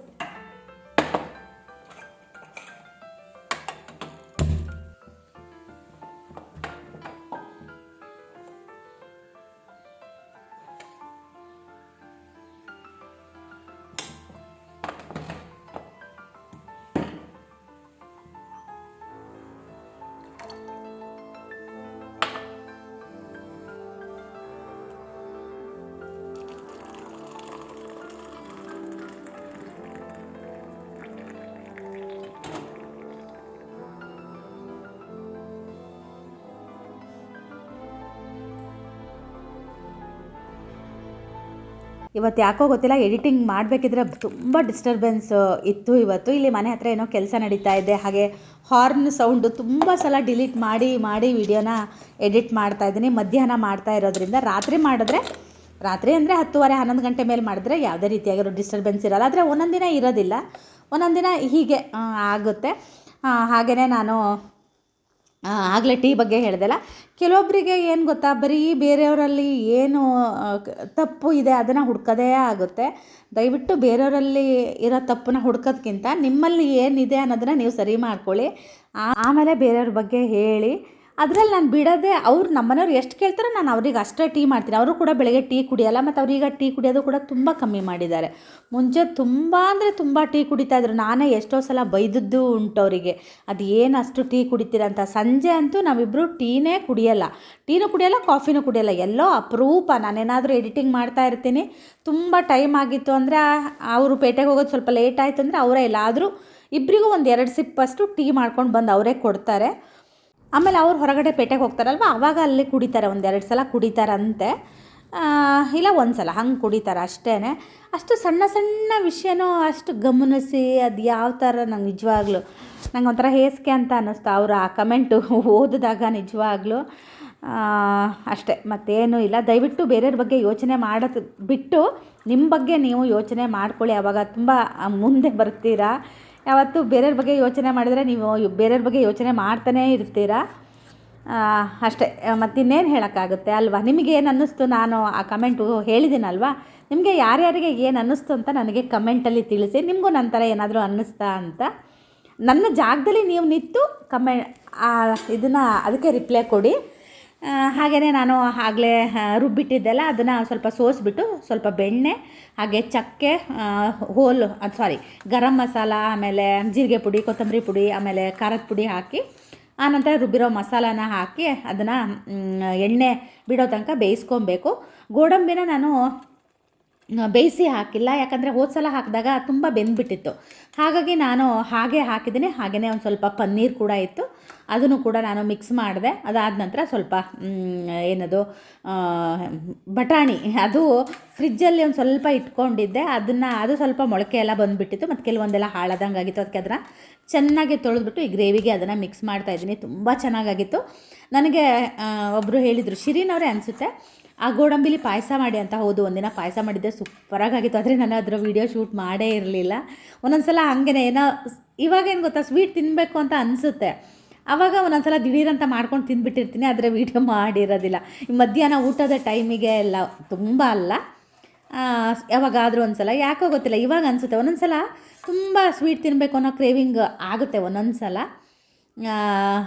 ಇವತ್ತು ಯಾಕೋ ಗೊತ್ತಿಲ್ಲ ಎಡಿಟಿಂಗ್ ಮಾಡಬೇಕಿದ್ರೆ ತುಂಬ ಡಿಸ್ಟರ್ಬೆನ್ಸ್ ಇತ್ತು ಇವತ್ತು. ಇಲ್ಲಿ ಮನೆ ಹತ್ರ ಏನೋ ಕೆಲಸ ನಡೀತಾ ಇದೆ, ಹಾಗೆ ಹಾರ್ನ್ ಸೌಂಡು ತುಂಬ ಸಲ ಡಿಲೀಟ್ ಮಾಡಿ ಮಾಡಿ ವಿಡಿಯೋನ ಎಡಿಟ್ ಮಾಡ್ತಾ ಇದ್ದೀನಿ, ಮಧ್ಯಾಹ್ನ ಮಾಡ್ತಾ ಇರೋದ್ರಿಂದ. ರಾತ್ರಿ ಮಾಡಿದ್ರೆ, ರಾತ್ರಿ ಅಂದರೆ ಹತ್ತುವರೆ, ಹನ್ನೊಂದು ಗಂಟೆ ಮೇಲೆ ಮಾಡಿದ್ರೆ ಯಾವುದೇ ರೀತಿಯಾಗಿರೋ ಡಿಸ್ಟರ್ಬೆನ್ಸ್ ಇರಲ್ಲ. ಆದರೆ ಒಂದೊಂದು ದಿನ ಇರೋದಿಲ್ಲ. ಒಂದೊಂದು ದಿನ ಹೀಗೆ ಆಗುತ್ತೆ. ಹಾಗೆಯೇ ನಾನು ಆಗಲೇ ಟೀ ಬಗ್ಗೆ ಹೇಳಿದೆಲ್ಲ. ಕೆಲವೊಬ್ಬರಿಗೆ ಏನು ಗೊತ್ತಾ, ಬರೀ ಬೇರೆಯವರಲ್ಲಿ ಏನು ತಪ್ಪು ಇದೆ ಅದನ್ನು ಹುಡ್ಕೋದೇ ಆಗುತ್ತೆ. ದಯವಿಟ್ಟು ಬೇರೆಯವರಲ್ಲಿ ಇರೋ ತಪ್ಪನ್ನ ಹುಡ್ಕೋದ್ಕಿಂತ ನಿಮ್ಮಲ್ಲಿ ಏನಿದೆ ಅನ್ನೋದನ್ನ ನೀವು ಸರಿ ಮಾಡ್ಕೊಳ್ಳಿ. ಆಮೇಲೆ ಬೇರೆಯವ್ರ ಬಗ್ಗೆ ಹೇಳಿ. ಅದರಲ್ಲಿ ನಾನು ಬಿಡೋದೇ ಅವ್ರು ನಮ್ಮನೆಯವ್ರು ಎಷ್ಟು ಕೇಳ್ತಾರೋ ನಾನು ಅವ್ರಿಗೆ ಅಷ್ಟೇ ಟೀ ಮಾಡ್ತೀನಿ. ಅವರು ಕೂಡ ಬೆಳಗ್ಗೆ ಟೀ ಕುಡಿಯಲ್ಲ, ಮತ್ತು ಅವ್ರೀಗ ಟೀ ಕುಡಿಯೋದು ಕೂಡ ತುಂಬ ಕಮ್ಮಿ ಮಾಡಿದ್ದಾರೆ. ಮುಂಚೆ ತುಂಬ ಅಂದರೆ ತುಂಬ ಟೀ ಕುಡಿತಾ ಇದ್ರು. ನಾನೇ ಎಷ್ಟೋ ಸಲ ಬೈದದ್ದು ಉಂಟು ಅವರಿಗೆ. ಅದು ಏನು ಅಷ್ಟು ಟೀ ಕುಡಿತೀರ ಅಂತ. ಸಂಜೆ ಅಂತೂ ನಾವಿಬ್ಬರು ಟೀನೇ ಕುಡಿಯಲ್ಲ. ಟೀನೂ ಕುಡಿಯಲ್ಲ, ಕಾಫಿನೂ ಕುಡಿಯಲ್ಲ. ಎಲ್ಲೋ ಅಪರೂಪ. ನಾನೇನಾದರೂ ಎಡಿಟಿಂಗ್ ಮಾಡ್ತಾ ಇರ್ತೀನಿ. ತುಂಬ ಟೈಮ್ ಆಗಿತ್ತು ಅಂದರೆ ಅವರು ಪೇಟೆಗೆ ಹೋಗೋದು ಸ್ವಲ್ಪ ಲೇಟ್ ಆಯಿತು ಅಂದರೆ ಅವರೇ ಎಲ್ಲಾದರೂ ಇಬ್ಬರಿಗೂ ಒಂದು ಎರಡು ಸಿಪ್ಪಷ್ಟು ಟೀ ಮಾಡ್ಕೊಂಡು ಬಂದು ಅವರೇ ಕೊಡ್ತಾರೆ. ಆಮೇಲೆ ಅವ್ರು ಹೊರಗಡೆ ಪೇಟೆಗೆ ಹೋಗ್ತಾರಲ್ವ? ಆವಾಗ ಅಲ್ಲಿ ಕುಡಿತಾರೆ ಒಂದೆರಡು ಸಲ ಕುಡಿತಾರಂತೆ. ಇಲ್ಲ ಒಂದು ಸಲ ಹಂಗೆ ಕುಡಿತಾರೆ ಅಷ್ಟೇ ಅಷ್ಟು ಸಣ್ಣ ಸಣ್ಣ ವಿಷಯನೂ ಅಷ್ಟು ಗಮನಿಸಿ ಅದು ಯಾವ ಥರ ನಂಗೆ ನಿಜವಾಗ್ಲೂ, ನಂಗೆ ಒಂಥರ ಹೇಸಿಗೆ ಅಂತ ಅನ್ನಿಸ್ತು. ಅವರು ಆ ಕಮೆಂಟು ಓದಿದಾಗ ನಿಜವಾಗ್ಲೂ ಅಷ್ಟೇ. ಮತ್ತೇನೂ ಇಲ್ಲ. ದಯವಿಟ್ಟು ಬೇರೆಯವ್ರ ಬಗ್ಗೆ ಯೋಚನೆ ಮಾಡೋದು ಬಿಟ್ಟು ನಿಮ್ಮ ಬಗ್ಗೆ ನೀವು ಯೋಚನೆ ಮಾಡ್ಕೊಳ್ಳಿ. ಆವಾಗ ತುಂಬ ಮುಂದೆ ಬರ್ತೀರಾ? ಯಾವತ್ತು ಬೇರೆಯವ್ರ ಬಗ್ಗೆ ಯೋಚನೆ ಮಾಡಿದರೆ ನೀವು ಬೇರೆಯವ್ರ ಬಗ್ಗೆ ಯೋಚನೆ ಮಾಡ್ತಾನೇ ಇರ್ತೀರಾ? ಅಷ್ಟೇ. ಮತ್ತಿನ್ನೇನು ಹೇಳೋಕ್ಕಾಗುತ್ತೆ ಅಲ್ವಾ? ನಿಮಗೆ ಏನು ಅನ್ನಿಸ್ತು? ನಾನು ಆ ಕಮೆಂಟು ಹೇಳಿದ್ದೀನಲ್ವಾ? ನಿಮಗೆ ಯಾರ್ಯಾರಿಗೆ ಏನು ಅನ್ನಿಸ್ತು ಅಂತ ನನಗೆ ಕಮೆಂಟಲ್ಲಿ ತಿಳಿಸಿ. ನಿಮಗೂ ನನ್ನ ಥರ ಏನಾದರೂ ಅನ್ನಿಸ್ತಾ ಅಂತ. ನನ್ನ ಜಾಗದಲ್ಲಿ ನೀವು ನಿಂತು ಕಮೆ ಇದನ್ನು ಅದಕ್ಕೆ ರಿಪ್ಲೈ ಕೊಡಿ. ಹಾಗೆಯೇ ನಾನು ಆಗಲೇ ರುಬ್ಬಿಟ್ಟಿದ್ದೆಲ್ಲ ಅದನ್ನು ಸ್ವಲ್ಪ ಸೋಸಿಬಿಟ್ಟು ಸ್ವಲ್ಪ ಬೆಣ್ಣೆ, ಹಾಗೆ ಚಕ್ಕೆ ಹೋಲ್ ಅದು ಸಾರಿ ಗರಂ ಮಸಾಲ, ಆಮೇಲೆ ಜೀರಿಗೆ ಪುಡಿ, ಕೊತ್ತಂಬರಿ ಪುಡಿ, ಆಮೇಲೆ ಖಾರದ ಪುಡಿ ಹಾಕಿ ಆನಂತರ ರುಬ್ಬಿರೋ ಮಸಾಲಾನ ಹಾಕಿ ಅದನ್ನು ಎಣ್ಣೆ ಬಿಡೋ ತನಕ ಬೇಯಿಸ್ಕೊಬೇಕು. ಗೋಡಂಬಿನ ನಾನು ಬೇಯಿಸಿ ಹಾಕಿಲ್ಲ. ಯಾಕಂದರೆ ಹೋದ ಸಲ ಹಾಕಿದಾಗ ತುಂಬ ಬೆಂದ್ಬಿಟ್ಟಿತ್ತು. ಹಾಗಾಗಿ ನಾನು ಹಾಗೆ ಹಾಕಿದ್ದೀನಿ. ಹಾಗೆಯೇ ಒಂದು ಸ್ವಲ್ಪ ಪನ್ನೀರ್ ಕೂಡ ಇತ್ತು. ಅದನ್ನು ಕೂಡ ನಾನು ಮಿಕ್ಸ್ ಮಾಡಿದೆ. ಅದಾದ ನಂತರ ಸ್ವಲ್ಪ ಏನದು ಬಟಾಣಿ, ಅದು ಫ್ರಿಜ್ಜಲ್ಲಿ ಒಂದು ಸ್ವಲ್ಪ ಇಟ್ಕೊಂಡಿದ್ದೆ. ಅದನ್ನು, ಅದು ಸ್ವಲ್ಪ ಮೊಳಕೆ ಎಲ್ಲ ಬಂದುಬಿಟ್ಟಿತ್ತು. ಮತ್ತು ಕೆಲವೊಂದೆಲ್ಲ ಹಾಳಾದಂಗೆ ಆಗಿತ್ತು ಅದಕ್ಕೆ ಅದನ್ನು ಚೆನ್ನಾಗಿ ತೊಳೆದ್ಬಿಟ್ಟು ಈ ಗ್ರೇವಿಗೆ ಅದನ್ನು ಮಿಕ್ಸ್ ಮಾಡ್ತಾ ಇದ್ದೀನಿ. ತುಂಬ ಚೆನ್ನಾಗಾಗಿತ್ತು. ನನಗೆ ಒಬ್ಬರು ಹೇಳಿದರು ಶಿರೀನವರೇ ಅನಿಸುತ್ತೆ. ಆ ಗೋಡಂಬಿಲಿ ಪಾಯಸ ಮಾಡಿ ಅಂತ ಹೌದು. ಒಂದಿನ ಪಾಯಸ ಮಾಡಿದ್ದೆ. ಸೂಪರಾಗಿತ್ತು ಆದರೆ ನಾನು ಅದರ ವೀಡಿಯೋ ಶೂಟ್ ಮಾಡೇ ಇರಲಿಲ್ಲ. ಒಂದೊಂದು ಸಲ ಹಂಗೆ ಏನೋ, ಇವಾಗೇನು ಗೊತ್ತಾ, ಸ್ವೀಟ್ ತಿನ್ನಬೇಕು ಅಂತ ಅನಿಸುತ್ತೆ. ಆವಾಗ ಒಂದೊಂದು ಸಲ ದಿಢೀರಂತ ಮಾಡ್ಕೊಂಡು ತಿಂದ್ಬಿಟ್ಟಿರ್ತೀನಿ, ಆದರೆ ವೀಡಿಯೋ ಮಾಡಿರೋದಿಲ್ಲ. ಮಧ್ಯಾಹ್ನ ಊಟದ ಟೈಮಿಗೆ ಎಲ್ಲ ತುಂಬ ಅಲ್ಲ. ಯಾವಾಗಾದರೂ ಒಂದು ಸಲ ಯಾಕೋ ಗೊತ್ತಿಲ್ಲ, ಇವಾಗ ಅನಿಸುತ್ತೆ. ಒಂದೊಂದು ಸಲ ತುಂಬ ಸ್ವೀಟ್ ತಿನ್ನಬೇಕು ಅನ್ನೋ ಕ್ರೇವಿಂಗ್ ಆಗುತ್ತೆ ಒಂದೊಂದು ಸಲ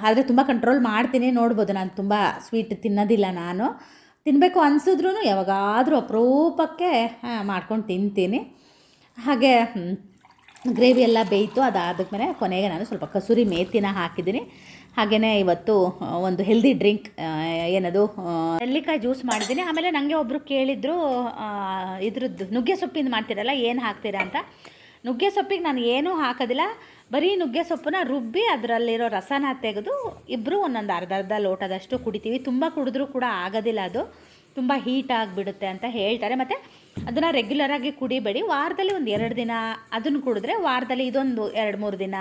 ಆದರೆ ತುಂಬ ಕಂಟ್ರೋಲ್ ಮಾಡ್ತೀನಿ, ನೋಡ್ಬೋದು. ನಾನು ತುಂಬ ಸ್ವೀಟ್ ತಿನ್ನೋದಿಲ್ಲ ನಾನು. ತಿನ್ನಬೇಕು ಅನಿಸಿದ್ರೂ ಯಾವಾಗಾದರೂ ಅಪರೂಪಕ್ಕೆ ಮಾಡ್ಕೊಂಡು ತಿಂತೀನಿ. ಹಾಗೆ ಗ್ರೇವಿ ಎಲ್ಲ ಬೇಯಿತು ಅದಾದಮೇಲೆ ಕೊನೆಗೆ ನಾನು ಸ್ವಲ್ಪ ಕಸೂರಿ ಮೇಥಿನ ಹಾಕಿದ್ದೀನಿ. ಹಾಗೆಯೇ ಇವತ್ತು ಒಂದು ಹೆಲ್ದಿ ಡ್ರಿಂಕ್ ಏನದು ನೆಲ್ಲಿಕಾಯಿ ಜ್ಯೂಸ್ ಮಾಡಿದ್ದೀನಿ. ಆಮೇಲೆ ನನಗೆ ಒಬ್ಬರು ಕೇಳಿದ್ರು ಇದ್ರದ್ದು ನುಗ್ಗೆ ಸೊಪ್ಪಿಂದ ಮಾಡ್ತೀರಲ್ಲ, ಏನು ಹಾಕ್ತೀರಾ ಅಂತ. ನುಗ್ಗೆ ಸೊಪ್ಪಿಗೆ ನಾನು ಏನೂ ಹಾಕೋದಿಲ್ಲ. ಬರೀ ನುಗ್ಗೆ ಸೊಪ್ಪನ್ನ ರುಬ್ಬಿ ಅದರಲ್ಲಿರೋ ರಸನ ತೆಗೆದು ಇಬ್ಬರು ಒಂದೊಂದು ಅರ್ಧ ಅರ್ಧ ಲೋಟದಷ್ಟು ಕುಡಿತೀವಿ. ತುಂಬ ಕುಡಿದ್ರೂ ಕೂಡ ಆಗೋದಿಲ್ಲ ಅದು. ತುಂಬ ಹೀಟ್ ಆಗಿಬಿಡುತ್ತೆ ಅಂತ ಹೇಳ್ತಾರೆ. ಮತ್ತು ಅದನ್ನು ರೆಗ್ಯುಲರಾಗಿ ಕುಡಿಬೇಡಿ. ವಾರದಲ್ಲಿ ಒಂದು ಎರಡು ದಿನ ಅದನ್ನು ಕುಡಿದ್ರೆ ವಾರದಲ್ಲಿ ಇದೊಂದು ಎರಡು ಮೂರು ದಿನ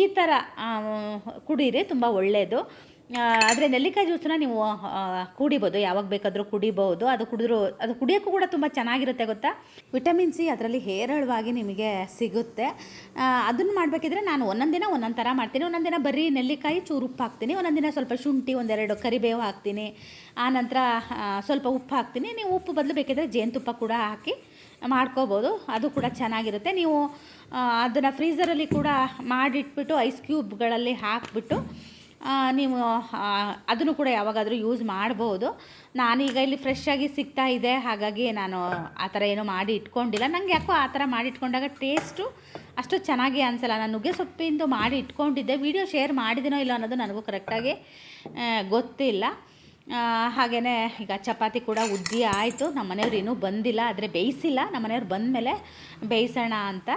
ಈ ಥರ ಕುಡೀರಿ, ತುಂಬ ಒಳ್ಳೆಯದು ಆದರೆ ನೆಲ್ಲಿಕಾಯಿ ಜ್ಯೂಸನ್ನ ನೀವು ಆ, ಕುಡಿಬೋದು. ಯಾವಾಗ ಬೇಕಾದರೂ ಕುಡಿಬೋದು. ಅದು ಕುಡಿದ್ರು ಅದು ಕುಡಿಯೋಕ್ಕೂ ಕೂಡ ತುಂಬ ಚೆನ್ನಾಗಿರುತ್ತೆ ಗೊತ್ತಾ? ವಿಟಮಿನ್ ಸಿ ಅದರಲ್ಲಿ ಹೇರಳವಾಗಿ ನಿಮಗೆ ಸಿಗುತ್ತೆ. ಅದನ್ನು ಮಾಡಬೇಕಿದ್ರೆ ನಾನು ಒಂದೊಂದು ದಿನ ಒಂದೊಂದು ಥರ ಮಾಡ್ತೀನಿ. ಒಂದೊಂದು ದಿನ ಬರೀ ನೆಲ್ಲಿಕಾಯಿ ಚೂರು ಉಪ್ಪು ಹಾಕ್ತೀನಿ. ಒಂದೊಂದು ದಿನ ಸ್ವಲ್ಪ ಶುಂಠಿ ಒಂದೆರಡು ಕರಿಬೇವು ಹಾಕ್ತೀನಿ. ಆನಂತರ ನಂತರ ಸ್ವಲ್ಪ ಉಪ್ಪು ಹಾಕ್ತೀನಿ. ನೀವು ಉಪ್ಪು ಬದಲು ಬೇಕಿದ್ರೆ ಜೇನುತುಪ್ಪ ಕೂಡ ಹಾಕಿ ಮಾಡ್ಕೋಬೋದು. ಅದು ಕೂಡ ಚೆನ್ನಾಗಿರುತ್ತೆ. ನೀವು ಅದನ್ನು ಫ್ರೀಝರಲ್ಲಿ ಕೂಡ ಮಾಡಿಟ್ಬಿಟ್ಟು ಐಸ್ ಕ್ಯೂಬ್ಗಳಲ್ಲಿ ಹಾಕಿಬಿಟ್ಟು ನೀವು ಅದನ್ನು ಕೂಡ ಯಾವಾಗಾದರೂ ಯೂಸ್ ಮಾಡ್ಬೋದು. ನಾನೀಗ ಇಲ್ಲಿ ಫ್ರೆಶ್ ಆಗಿ ಸಿಗ್ತಾ ಇದೆ. ಹಾಗಾಗಿ ನಾನು ಆ ಥರ ಏನೂ ಮಾಡಿ ಇಟ್ಕೊಂಡಿಲ್ಲ. ನನಗೆ ಯಾಕೋ ಆ ಥರ ಮಾಡಿ ಇಟ್ಕೊಂಡಾಗ ಟೇಸ್ಟು ಅಷ್ಟು ಚೆನ್ನಾಗಿ ಅನಿಸಲ್ಲ. ನಾನು ನುಗ್ಗೆ ಸೊಪ್ಪಿಂದು ಮಾಡಿ ಇಟ್ಕೊಂಡಿದ್ದೆ. ವಿಡಿಯೋ ಶೇರ್ ಮಾಡಿದ್ದೀನೋ ಇಲ್ಲ ಅನ್ನೋದು ನನಗೂ ಕರೆಕ್ಟಾಗಿ ಗೊತ್ತಿಲ್ಲ. ಹಾಗೆಯೇ ಈಗ ಚಪಾತಿ ಕೂಡ ಉದ್ದಿ ಆಯಿತು. ನಮ್ಮ ಮನೆಯವ್ರು ಇನ್ನೂ ಬಂದಿಲ್ಲ. ಆದರೆ ಬೇಯಿಸಿಲ್ಲ. ನಮ್ಮ ಮನೆಯವ್ರು ಬಂದಮೇಲೆ ಬೇಯಿಸೋಣ ಅಂತ.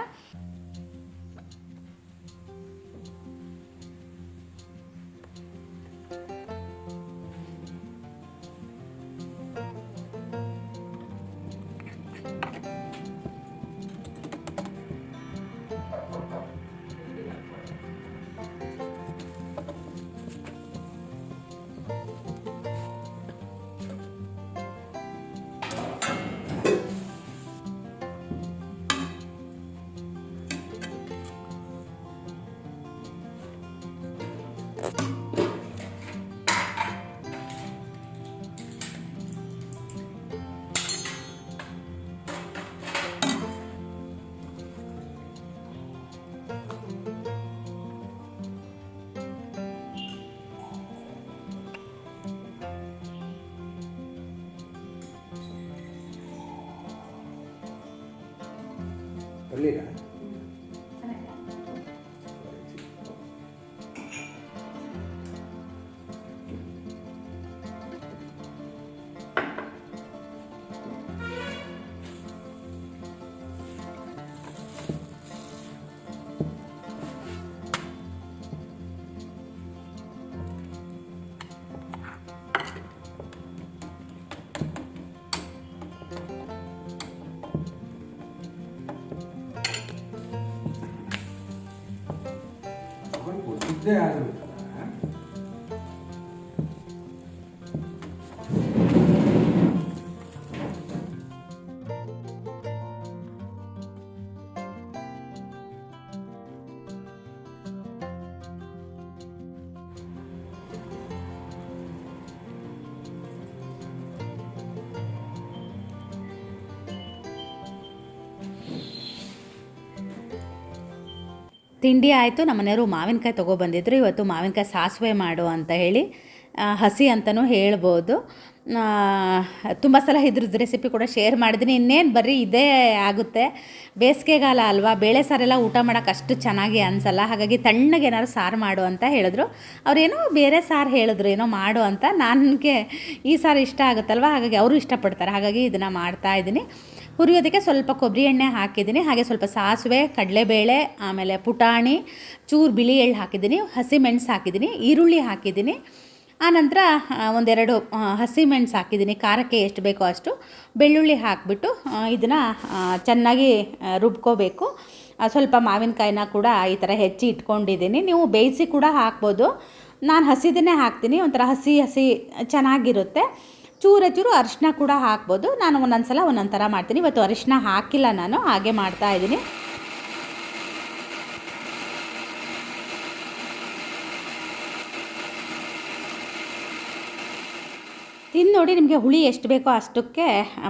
对啊。ತಿಂಡಿ ಆಯಿತು, ನಮ್ಮ ಮನೆಯವರು ಮಾವಿನಕಾಯಿ ತೊಗೊಬಂದಿದ್ರು. ಇವತ್ತು ಮಾವಿನಕಾಯಿ ಸಾಸಿವೆ ಮಾಡು ಅಂತ ಹೇಳಿ ಹಸಿ ಅಂತಲೂ ಹೇಳ್ಬೋದು. ತುಂಬ ಸಲ ಇದ್ರದ್ದು ರೆಸಿಪಿ ಕೂಡ ಶೇರ್ ಮಾಡಿದ್ದೀನಿ. ಇನ್ನೇನು ಬರೀ ಇದೇ ಆಗುತ್ತೆ. ಬೇಸಿಗೆಗಾಲ ಅಲ್ವಾ, ಬೇಳೆ ಸಾರೆಲ್ಲ ಊಟ ಮಾಡೋಕೆ ಅಷ್ಟು ಚೆನ್ನಾಗಿ ಅನಿಸಲ್ಲ. ಹಾಗಾಗಿ ತಣ್ಣಗೆ ಏನಾದ್ರು ಸಾರು ಮಾಡು ಅಂತ ಹೇಳಿದ್ರು. ಅವ್ರೇನೋ ಬೇರೆ ಸಾರು ಹೇಳಿದ್ರು, ಏನೋ ಮಾಡು ಅಂತ. ನನಗೆ ಈ ಸಾರು ಇಷ್ಟ ಆಗುತ್ತಲ್ವ? ಹಾಗಾಗಿ ಅವರು ಇಷ್ಟಪಡ್ತಾರೆ. ಹಾಗಾಗಿ ಇದನ್ನು ಮಾಡ್ತಾ ಇದ್ದೀನಿ. ಹುರಿಯೋದಕ್ಕೆ ಸ್ವಲ್ಪ ಕೊಬ್ಬರಿ ಎಣ್ಣೆ ಹಾಕಿದ್ದೀನಿ. ಹಾಗೆ ಸ್ವಲ್ಪ ಸಾಸಿವೆ, ಕಡಲೆಬೇಳೆ, ಆಮೇಲೆ ಪುಟಾಣಿ, ಚೂರು ಬಿಳಿ ಎಳ್ಳು ಹಾಕಿದ್ದೀನಿ. ಹಸಿಮೆಣಸು ಹಾಕಿದ್ದೀನಿ. ಈರುಳ್ಳಿ ಹಾಕಿದ್ದೀನಿ. ಆನಂತರ ಒಂದೆರಡು ಹಸಿಮೆಣ್ಸು ಹಾಕಿದ್ದೀನಿ. ಖಾರಕ್ಕೆ ಎಷ್ಟು ಬೇಕೋ ಅಷ್ಟು. ಬೆಳ್ಳುಳ್ಳಿ ಹಾಕಿಬಿಟ್ಟು ಇದನ್ನು ಚೆನ್ನಾಗಿ ರುಬ್ಕೋಬೇಕು. ಸ್ವಲ್ಪ ಮಾವಿನಕಾಯಿನ ಕೂಡ ಈ ಥರ ಹೆಚ್ಚಿ ಇಟ್ಕೊಂಡಿದ್ದೀನಿ. ನೀವು ಬೇಯಿಸಿ ಕೂಡ ಹಾಕ್ಬೋದು. ನಾನು ಹಸಿದನ್ನೇ ಹಾಕ್ತೀನಿ. ಒಂಥರ ಹಸಿ ಹಸಿ, ಚೆನ್ನಾಗಿರುತ್ತೆ. ಚೂರ ಚೂರು ಅರಿಶಿನ ಕೂಡ ಹಾಕ್ಬೋದು. ನಾನು ಒಂದೊಂದು ಸಲ ಒಂದೊಂದು ಥರ ಮಾಡ್ತೀನಿ. ಇವತ್ತು ಅರಿಶಿನ ಹಾಕಿಲ್ಲ ನಾನು, ಹಾಗೆ ಮಾಡ್ತಾ ಇದ್ದೀನಿ. ತಿಂದು ನೋಡಿ ನಿಮಗೆ ಹುಳಿ ಎಷ್ಟು ಬೇಕೋ ಅಷ್ಟಕ್ಕೆ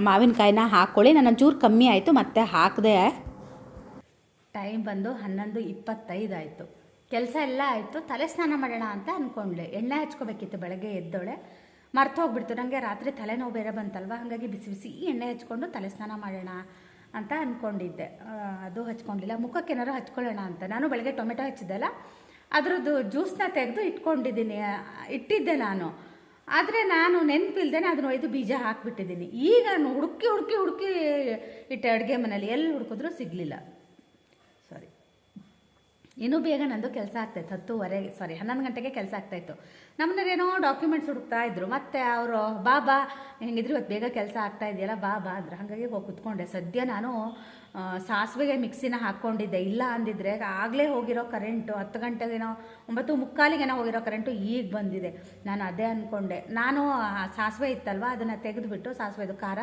ಮಾವಿನಕಾಯಿನ ಹಾಕ್ಕೊಳ್ಳಿ ನಾನು ಚೂರು ಕಮ್ಮಿ ಆಯಿತು, ಮತ್ತೆ ಹಾಕಿದೆ. ಟೈಮ್ ಬಂದು ಹನ್ನೊಂದು ಇಪ್ಪತ್ತೈದು ಆಯಿತು. ಕೆಲಸ ಎಲ್ಲ ಆಯಿತು. ತಲೆ ಸ್ನಾನ ಮಾಡೋಣ ಅಂತ ಅಂದ್ಕೊಂಡ್ಲೆ ಎಣ್ಣೆ ಹಚ್ಕೋಬೇಕಿತ್ತು ಬೆಳಗ್ಗೆ ಎದ್ದೋಳೆ. ಮರ್ತು ಹೋಗ್ಬಿಡ್ತು ನನಗೆ ರಾತ್ರಿ ತಲೆನೋವು ಬೇರೆ ಬಂತಲ್ವ? ಹಾಗಾಗಿ ಬಿಸಿ ಬಿಸಿ ಎಣ್ಣೆ ಹಚ್ಕೊಂಡು ತಲೆ ಸ್ನಾನ ಮಾಡೋಣ ಅಂತ ಅಂದ್ಕೊಂಡಿದ್ದೆ ಅದು ಹಚ್ಕೊಂಡಿಲ್ಲ. ಮುಖಕ್ಕೆ ಏನಾರು ಹಚ್ಕೊಳ್ಳೋಣ ಅಂತ. ನಾನು ಬೆಳಗ್ಗೆ ಟೊಮೆಟೊ ಹಚ್ಚಿದ್ದೆಲ್ಲ, ಅದರದ್ದು ಜ್ಯೂಸ್ನ ತೆಗೆದು ಇಟ್ಕೊಂಡಿದ್ದೀನಿ. ಇಟ್ಟಿದ್ದೆ ನಾನು. ಆದರೆ ನಾನು ನೆನಪಿಲ್ದೇನೆ ಅದನ್ನ ಒಯ್ದು ಬೀಜ ಹಾಕಿಬಿಟ್ಟಿದ್ದೀನಿ. ಈಗ ಹುಡುಕಿ ಹುಡುಕಿ ಹುಡುಕಿ ಇಟ್ಟೆ ಅಡುಗೆ ಮನೇಲಿ. ಎಲ್ಲಿ ಹುಡುಕಿದ್ರೂ ಸಿಗಲಿಲ್ಲ. ಇನ್ನೂ ಬೇಗ ನಂದು ಕೆಲಸ ಆಗ್ತಾಯಿತ್ತು ಹತ್ತುವರೆಗೆ ಸಾರಿ ಹನ್ನೊಂದು ಗಂಟೆಗೆ ಕೆಲಸ ಆಗ್ತಾಯಿತ್ತು. ನಮ್ಮನೇಲಿ ಡಾಕ್ಯುಮೆಂಟ್ಸ್ ಹುಡುಕ್ತಾ ಇದ್ರು, ಮತ್ತೆ ಅವರು ಬಾ ಬಾ ಹೆಂಗಿದ್ರು ಇವತ್ತು ಬೇಗ ಕೆಲಸ ಆಗ್ತಾ ಇದೆಯಲ್ಲ ಬಾ ಬಾ ಅಂದ್ರೆ. ಹಾಗಾಗಿ ಹೋಗಿ ಕುತ್ಕೊಂಡೆ. ಸದ್ಯ ನಾನು ಸಾಸಿವೆಗೆ ಮಿಕ್ಸಿನ ಹಾಕ್ಕೊಂಡಿದ್ದೆ. ಇಲ್ಲ ಅಂದಿದ್ರೆ ಆಗಲೇ ಹೋಗಿರೋ ಕರೆಂಟು ಹತ್ತು ಗಂಟೆಗೇನೋ, ಒಂಬತ್ತು ಮುಕ್ಕಾಲಿಗೇನೋ ಹೋಗಿರೋ ಕರೆಂಟು ಈಗ ಬಂದಿದೆ. ನಾನು ಅದೇ ಅಂದ್ಕೊಂಡೆ ನಾನು ಸಾಸಿವೆ ಇತ್ತಲ್ವ, ಅದನ್ನು ತೆಗೆದುಬಿಟ್ಟು ಸಾಸಿವೆದು ಖಾರ,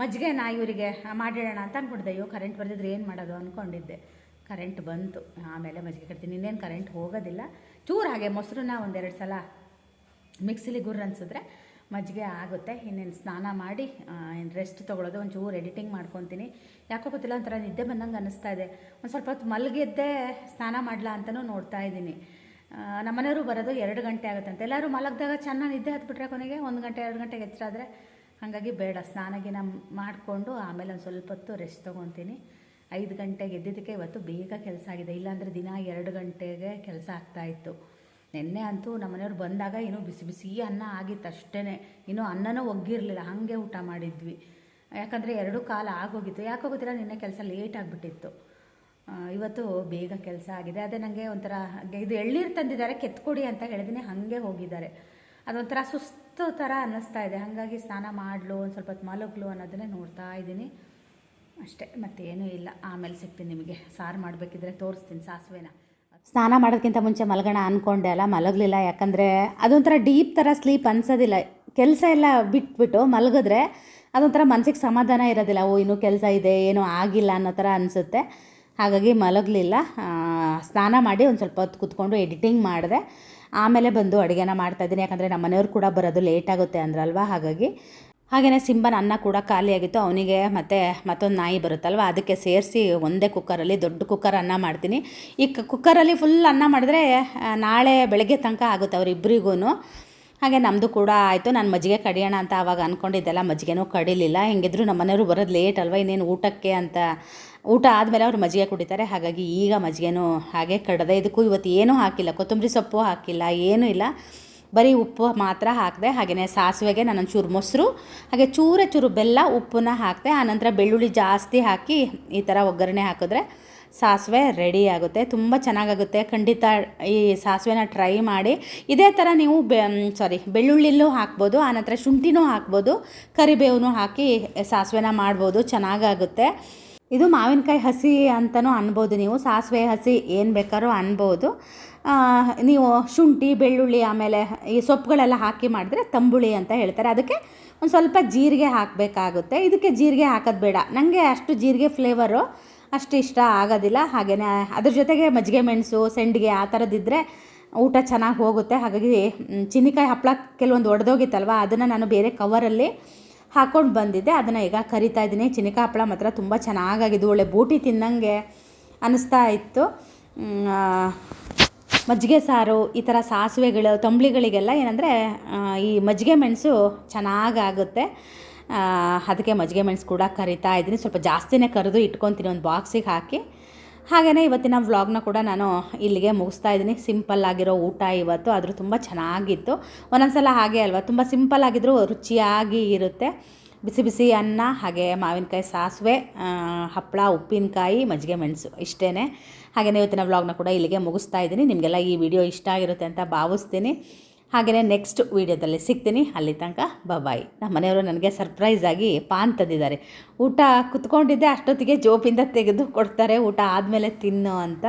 ಮಜ್ಜಿಗೆನ ಇವರಿಗೆ ಮಾಡಿಡೋಣ, ಅಂತ ಅಂದ್ಕೊಂಡಿದ್ದೆ ಅಯ್ಯೋ ಕರೆಂಟ್ ಬರ್ದಿದ್ರೆ ಏನು ಮಾಡೋದು? ಅಂದ್ಕೊಂಡಿದ್ದೆ ಕರೆಂಟ್ ಬಂತು. ಆಮೇಲೆ ಮಜ್ಜಿಗೆ ಕಟ್ತೀನಿ. ಇನ್ನೇನು ಕರೆಂಟ್ ಹೋಗೋದಿಲ್ಲ. ಚೂರು ಹಾಗೆ ಮೊಸರನ್ನ ಒಂದೆರಡು ಸಲ ಮಿಕ್ಸಿಲಿ ಗುರ್ರ ಅನ್ಸಿದ್ರೆ ಮಜ್ಜಿಗೆ ಆಗುತ್ತೆ. ಇನ್ನೇನು ಸ್ನಾನ ಮಾಡಿ ಏನು ರೆಸ್ಟ್ ತೊಗೊಳೋದು ಒಂಚೂರು ಎಡಿಟಿಂಗ್ ಮಾಡ್ಕೊತೀನಿ. ಯಾಕೋ ಗೊತ್ತಿಲ್ಲ, ಒಂಥರ ನಿದ್ದೆ ಬಂದಂಗೆ ಅನ್ನಿಸ್ತಾ ಇದೆ. ಒಂದು ಸ್ವಲ್ಪ ಹೊತ್ತು ಮಲಗಿದ್ದೆ ಸ್ನಾನ ಮಾಡಲ ಅಂತಲೂ ನೋಡ್ತಾ ಇದ್ದೀನಿ. ನಮ್ಮನೆಯವರು ಬರೋದು ಎರಡು ಗಂಟೆ ಆಗುತ್ತಂತೆ ಎಲ್ಲರೂ ಮಲಗಿದಾಗ ಚೆನ್ನಾಗಿ ನಿದ್ದೆ ಹತ್ಬಿಟ್ರೆ ಕೊನೆಗೆ ಒಂದು ಗಂಟೆ, ಎರಡು ಗಂಟೆಗೆ ಎಚ್ಚರಾದರೆ ಹಾಗಾಗಿ ಬೇಡ. ಸ್ನಾನಗಿನ ಮಾಡಿಕೊಂಡು ಆಮೇಲೆ ಒಂದು ಸ್ವಲ್ಪ ಹೊತ್ತು ರೆಸ್ಟ್ ತೊಗೊತೀನಿ. ಐದು ಗಂಟೆಗೆ ಎದ್ದಿದ್ದಕ್ಕೆ ಇವತ್ತು ಬೇಗ ಕೆಲಸ ಆಗಿದೆ. ಇಲ್ಲಾಂದರೆ ದಿನ ಎರಡು ಗಂಟೆಗೆ ಕೆಲಸ ಆಗ್ತಾಯಿತ್ತು ನಿನ್ನೆ ಅಂತೂ ನಮ್ಮನೆಯವ್ರು ಬಂದಾಗ ಇನ್ನೂ ಬಿಸಿ ಬಿಸಿ ಅನ್ನ ಆಗಿತ್ತು ಅಷ್ಟೇ ಇನ್ನೂ ಅನ್ನನೂ ಒಗ್ಗಿರಲಿಲ್ಲ, ಹಾಗೆ ಊಟ ಮಾಡಿದ್ವಿ. ಯಾಕಂದರೆ ಎರಡು ಕಾಲ ಆಗೋಗಿತ್ತು. ಯಾಕೆ ಗೊತ್ತಿಲ್ಲ ನಿನ್ನೆ ಕೆಲಸ ಲೇಟ್ ಆಗಿಬಿಟ್ಟಿತ್ತು. ಇವತ್ತು ಬೇಗ ಕೆಲಸ ಆಗಿದೆ. ಅದೇ ನನಗೆ ಒಂಥರ, ಇದು ಎಳ್ನೀರು ತಂದಿದ್ದಾರೆ, ಕೆತ್ಕೊಡಿ ಅಂತ ಹೇಳಿದ್ದೀನಿ ಹಾಗೆ ಹೋಗಿದ್ದಾರೆ. ಅದೊಂಥರ ಸುಸ್ತು ಥರ ಅನ್ನಿಸ್ತಾ ಇದೆ. ಹಾಗಾಗಿ ಸ್ನಾನ ಮಾಡಲು, ಒಂದು ಸ್ವಲ್ಪ ಹೊತ್ತು ಮಲಗಲು ಅನ್ನೋದನ್ನೇ ನೋಡ್ತಾ ಇದ್ದೀನಿ. ಅಷ್ಟೇ, ಮತ್ತೇನೂ ಇಲ್ಲ. ಆಮೇಲೆ ಸಿಗ್ತೀನಿ ನಿಮಗೆ. ಸಾರು ಮಾಡಬೇಕಿದ್ರೆ ತೋರಿಸ್ತೀನಿ ಸಾಸಿವೆನ. ಸ್ನಾನ ಮಾಡೋದಕ್ಕಿಂತ ಮುಂಚೆ ಮಲಗೋಣ ಅಂದ್ಕೊಂಡೆ ಅಲ್ಲ, ಮಲಗಲಿಲ್ಲ. ಯಾಕಂದರೆ ಅದೊಂಥರ ಡೀಪ್ ಥರ ಸ್ಲೀಪ್ ಅನ್ಸೋದಿಲ್ಲ. ಕೆಲಸ ಎಲ್ಲ ಬಿಟ್ಬಿಟ್ಟು ಮಲಗಿದ್ರೆ ಅದೊಂಥರ ಮನಸ್ಸಿಗೆ ಸಮಾಧಾನ ಇರೋದಿಲ್ಲ. ಓ, ಇನ್ನೂ ಕೆಲಸ ಇದೆ, ಏನೂ ಆಗಿಲ್ಲ ಅನ್ನೋ ಥರ ಅನಿಸುತ್ತೆ. ಹಾಗಾಗಿ ಮಲಗಲಿಲ್ಲ. ಸ್ನಾನ ಮಾಡಿ ಒಂದು ಸ್ವಲ್ಪ ಹೊತ್ತು ಕೂತ್ಕೊಂಡು ಎಡಿಟಿಂಗ್ ಮಾಡಿದೆ. ಆಮೇಲೆ ಬಂದು ಅಡುಗೆನ ಮಾಡ್ತಾಯಿದ್ದೀನಿ ಯಾಕಂದರೆ ನಮ್ಮ ಮನೆಯವ್ರು ಕೂಡ ಬರೋದು ಲೇಟ್ ಆಗುತ್ತೆ ಅಂದ್ರಲ್ವ? ಹಾಗಾಗಿ ಹಾಗೆಯೇ ಸಿಂಬನ ಅನ್ನ ಕೂಡ ಖಾಲಿಯಾಗಿತ್ತು ಅವನಿಗೆ ಮತ್ತು ಮತ್ತೊಂದು ನಾಯಿ ಬರುತ್ತಲ್ವ, ಅದಕ್ಕೆ ಸೇರಿಸಿ ಒಂದೇ ಕುಕ್ಕರಲ್ಲಿ ದೊಡ್ಡ ಕುಕ್ಕರ್ ಅನ್ನ ಮಾಡ್ತೀನಿ. ಈ ಕುಕ್ಕರಲ್ಲಿ ಫುಲ್ ಅನ್ನ ಮಾಡಿದ್ರೆ ನಾಳೆ ಬೆಳಗ್ಗೆ ತನಕ ಆಗುತ್ತೆ ಅವರಿಬ್ಬರಿಗೂ ಹಾಗೆ ನಮ್ಮದು ಕೂಡ ಆಯಿತು. ನಾನು ಮಜ್ಜಿಗೆ ಕಡಿಯೋಣ ಅಂತ ಆವಾಗ ಅಂದ್ಕೊಂಡಿದ್ದೆಲ್ಲ ಮಜ್ಜಿಗೆನೂ ಕಡಿಲಿಲ್ಲ. ಹೆಂಗಿದ್ರು ನಮ್ಮ ಮನೆಯವರು ಬರೋದು ಲೇಟ್ ಅಲ್ವ, ಇನ್ನೇನು ಊಟಕ್ಕೆ ಅಂತ. ಊಟ ಆದಮೇಲೆ ಅವ್ರು ಮಜ್ಜಿಗೆ ಕುಡಿತಾರೆ. ಹಾಗಾಗಿ ಈಗ ಮಜ್ಜಿಗೆನೂ ಹಾಗೆ ಕಡದೆ ಇದಕ್ಕೂ ಇವತ್ತು ಏನೂ ಹಾಕಿಲ್ಲ. ಕೊತ್ತಂಬರಿ ಸೊಪ್ಪು ಹಾಕಿಲ್ಲ, ಏನೂ ಇಲ್ಲ. ಬರೀ ಉಪ್ಪು ಮಾತ್ರ ಹಾಕಿದೆ ಹಾಗೆಯೇ ಸಾಸಿವೆಗೆ ನಾನು ಚೂರು ಮೊಸರು, ಹಾಗೆ ಚೂರ ಚೂರು ಬೆಲ್ಲ, ಉಪ್ಪನ್ನ ಹಾಕಿದೆ ಆನಂತರ ಬೆಳ್ಳುಳ್ಳಿ ಜಾಸ್ತಿ ಹಾಕಿ ಈ ಥರ ಒಗ್ಗರಣೆ ಹಾಕಿದ್ರೆ ಸಾಸಿವೆ ರೆಡಿ ಆಗುತ್ತೆ. ತುಂಬ ಚೆನ್ನಾಗಾಗುತ್ತೆ. ಖಂಡಿತ ಈ ಸಾಸಿವೆನ ಟ್ರೈ ಮಾಡಿ. ಇದೇ ಥರ ನೀವು ಬೆ ಸಾರಿ ಬೆಳ್ಳುಳ್ಳಿಲೂ ಹಾಕ್ಬೋದು ಆನಂತರ ಶುಂಠಿನೂ ಹಾಕ್ಬೋದು, ಕರಿಬೇವನು ಹಾಕಿ ಸಾಸಿವೆನ ಮಾಡ್ಬೋದು, ಚೆನ್ನಾಗಾಗುತ್ತೆ. ಇದು ಮಾವಿನಕಾಯಿ ಹಸಿ ಅಂತಲೂ ಅನ್ಬೋದು ನೀವು. ಸಾಸಿವೆ ಹಸಿ ಏನು ಬೇಕಾದ್ರೂ ಅನ್ಬೋದು. ನೀವು ಶುಂಠಿ, ಬೆಳ್ಳುಳ್ಳಿ ಆಮೇಲೆ ಈ ಸೊಪ್ಪುಗಳೆಲ್ಲ ಹಾಕಿ ಮಾಡಿದ್ರೆ ತಂಬುಳಿ ಅಂತ ಹೇಳ್ತಾರೆ. ಅದಕ್ಕೆ ಒಂದು ಸ್ವಲ್ಪ ಜೀರಿಗೆ ಹಾಕಬೇಕಾಗುತ್ತೆ. ಇದಕ್ಕೆ ಜೀರಿಗೆ ಹಾಕೋದು ಬೇಡ. ನನಗೆ ಅಷ್ಟು ಜೀರಿಗೆ ಫ್ಲೇವರು ಅಷ್ಟು ಇಷ್ಟ ಆಗೋದಿಲ್ಲ. ಹಾಗೆಯೇ ಅದ್ರ ಜೊತೆಗೆ ಮಜ್ಜಿಗೆ ಮೆಣಸು, ಸೆಂಡಿಗೆ ಆ ಥರದ್ದಿದ್ದರೆ ಊಟ ಚೆನ್ನಾಗಿ ಹೋಗುತ್ತೆ. ಹಾಗಾಗಿ ಚಿನ್ನಿಕಾಯಿ ಹಪ್ಪಳ ಕೆಲವೊಂದು ಒಡೆದೋಗಿತ್ತಲ್ವ, ಅದನ್ನು ನಾನು ಬೇರೆ ಕವರಲ್ಲಿ ಹಾಕ್ಕೊಂಡು ಬಂದಿದ್ದೆ. ಅದನ್ನು ಈಗ ಕರಿತಾ ಇದ್ದೀನಿ. ಚಿನ್ನಿಕಾಯಿ ಹಪ್ಪಳ ಮಾತ್ರ ತುಂಬ ಚೆನ್ನಾಗಾಗಿದ್ದು ಒಳ್ಳೆ ಬೂಟಿ ತಿನ್ನಂಗೆ ಅನ್ನಿಸ್ತಾ ಇತ್ತು. ಮಜ್ಜಿಗೆ ಸಾರು, ಈ ಥರ ಸಾಸಿವೆಗಳು, ತಂಬ್ಳಿಗಳಿಗೆಲ್ಲ ಏನಂದರೆ ಈ ಮಜ್ಜಿಗೆ ಮೆಣಸು ಚೆನ್ನಾಗಾಗುತ್ತೆ. ಆಗುತ್ತೆ ಅದಕ್ಕೆ ಮಜ್ಜಿಗೆ ಮೆಣಸು ಕೂಡ ಕರಿತಾ ಇದ್ದೀನಿ. ಸ್ವಲ್ಪ ಜಾಸ್ತಿನೇ ಕರೆದು ಇಟ್ಕೊತೀನಿ, ಒಂದು ಬಾಕ್ಸಿಗೆ ಹಾಕಿ. ಹಾಗೆಯೇ ಇವತ್ತಿನ ವ್ಲಾಗ್ನ ಕೂಡ ನಾನು ಇಲ್ಲಿಗೆ ಮುಗಿಸ್ತಾ ಇದ್ದೀನಿ. ಸಿಂಪಲ್ ಆಗಿರೋ ಊಟ ಇವತ್ತು. ಆದರೂ ತುಂಬ ಚೆನ್ನಾಗಿತ್ತು. ಒಂದೊಂದ್ಸಲ ಹಾಗೆ ಅಲ್ವಾ, ತುಂಬ ಸಿಂಪಲ್ ರುಚಿಯಾಗಿ ಇರುತ್ತೆ. ಬಿಸಿ ಬಿಸಿ ಅನ್ನ, ಹಾಗೆ ಮಾವಿನಕಾಯಿ ಸಾಸಿವೆ ಹಪ್ಪಳ, ಉಪ್ಪಿನಕಾಯಿ, ಮಜ್ಜಿಗೆ ಮೆಣಸು ಇಷ್ಟೇ ಹಾಗೆಯೇ ಇವತ್ತಿನ ವ್ಲಾಗ್ನ ಕೂಡ ಇಲ್ಲಿಗೆ ಮುಗಿಸ್ತಾ ಇದ್ದೀನಿ. ನಿಮಗೆಲ್ಲ ಈ ವಿಡಿಯೋ ಇಷ್ಟ ಆಗಿರುತ್ತೆ ಅಂತ ಭಾವಿಸ್ತೀನಿ. ಹಾಗೆಯೇ ನೆಕ್ಸ್ಟ್ ವೀಡಿಯೋದಲ್ಲಿ ಸಿಗ್ತೀನಿ. ಅಲ್ಲಿ ತನಕ ಬಾಯ್ ನಮ್ಮ ಮನೆಯವರು ನನಗೆ ಸರ್ಪ್ರೈಸ್ ಆಗಿ ಪಾನ್ ತಂದಿದ್ದಾರೆ. ಊಟ ಕುತ್ಕೊಂಡಿದ್ದೆ, ಅಷ್ಟೊತ್ತಿಗೆ ಜೋಪಿಂದ ತೆಗೆದು ಕೊಡ್ತಾರೆ. ಊಟ ಆದಮೇಲೆ ತಿನ್ನು ಅಂತ.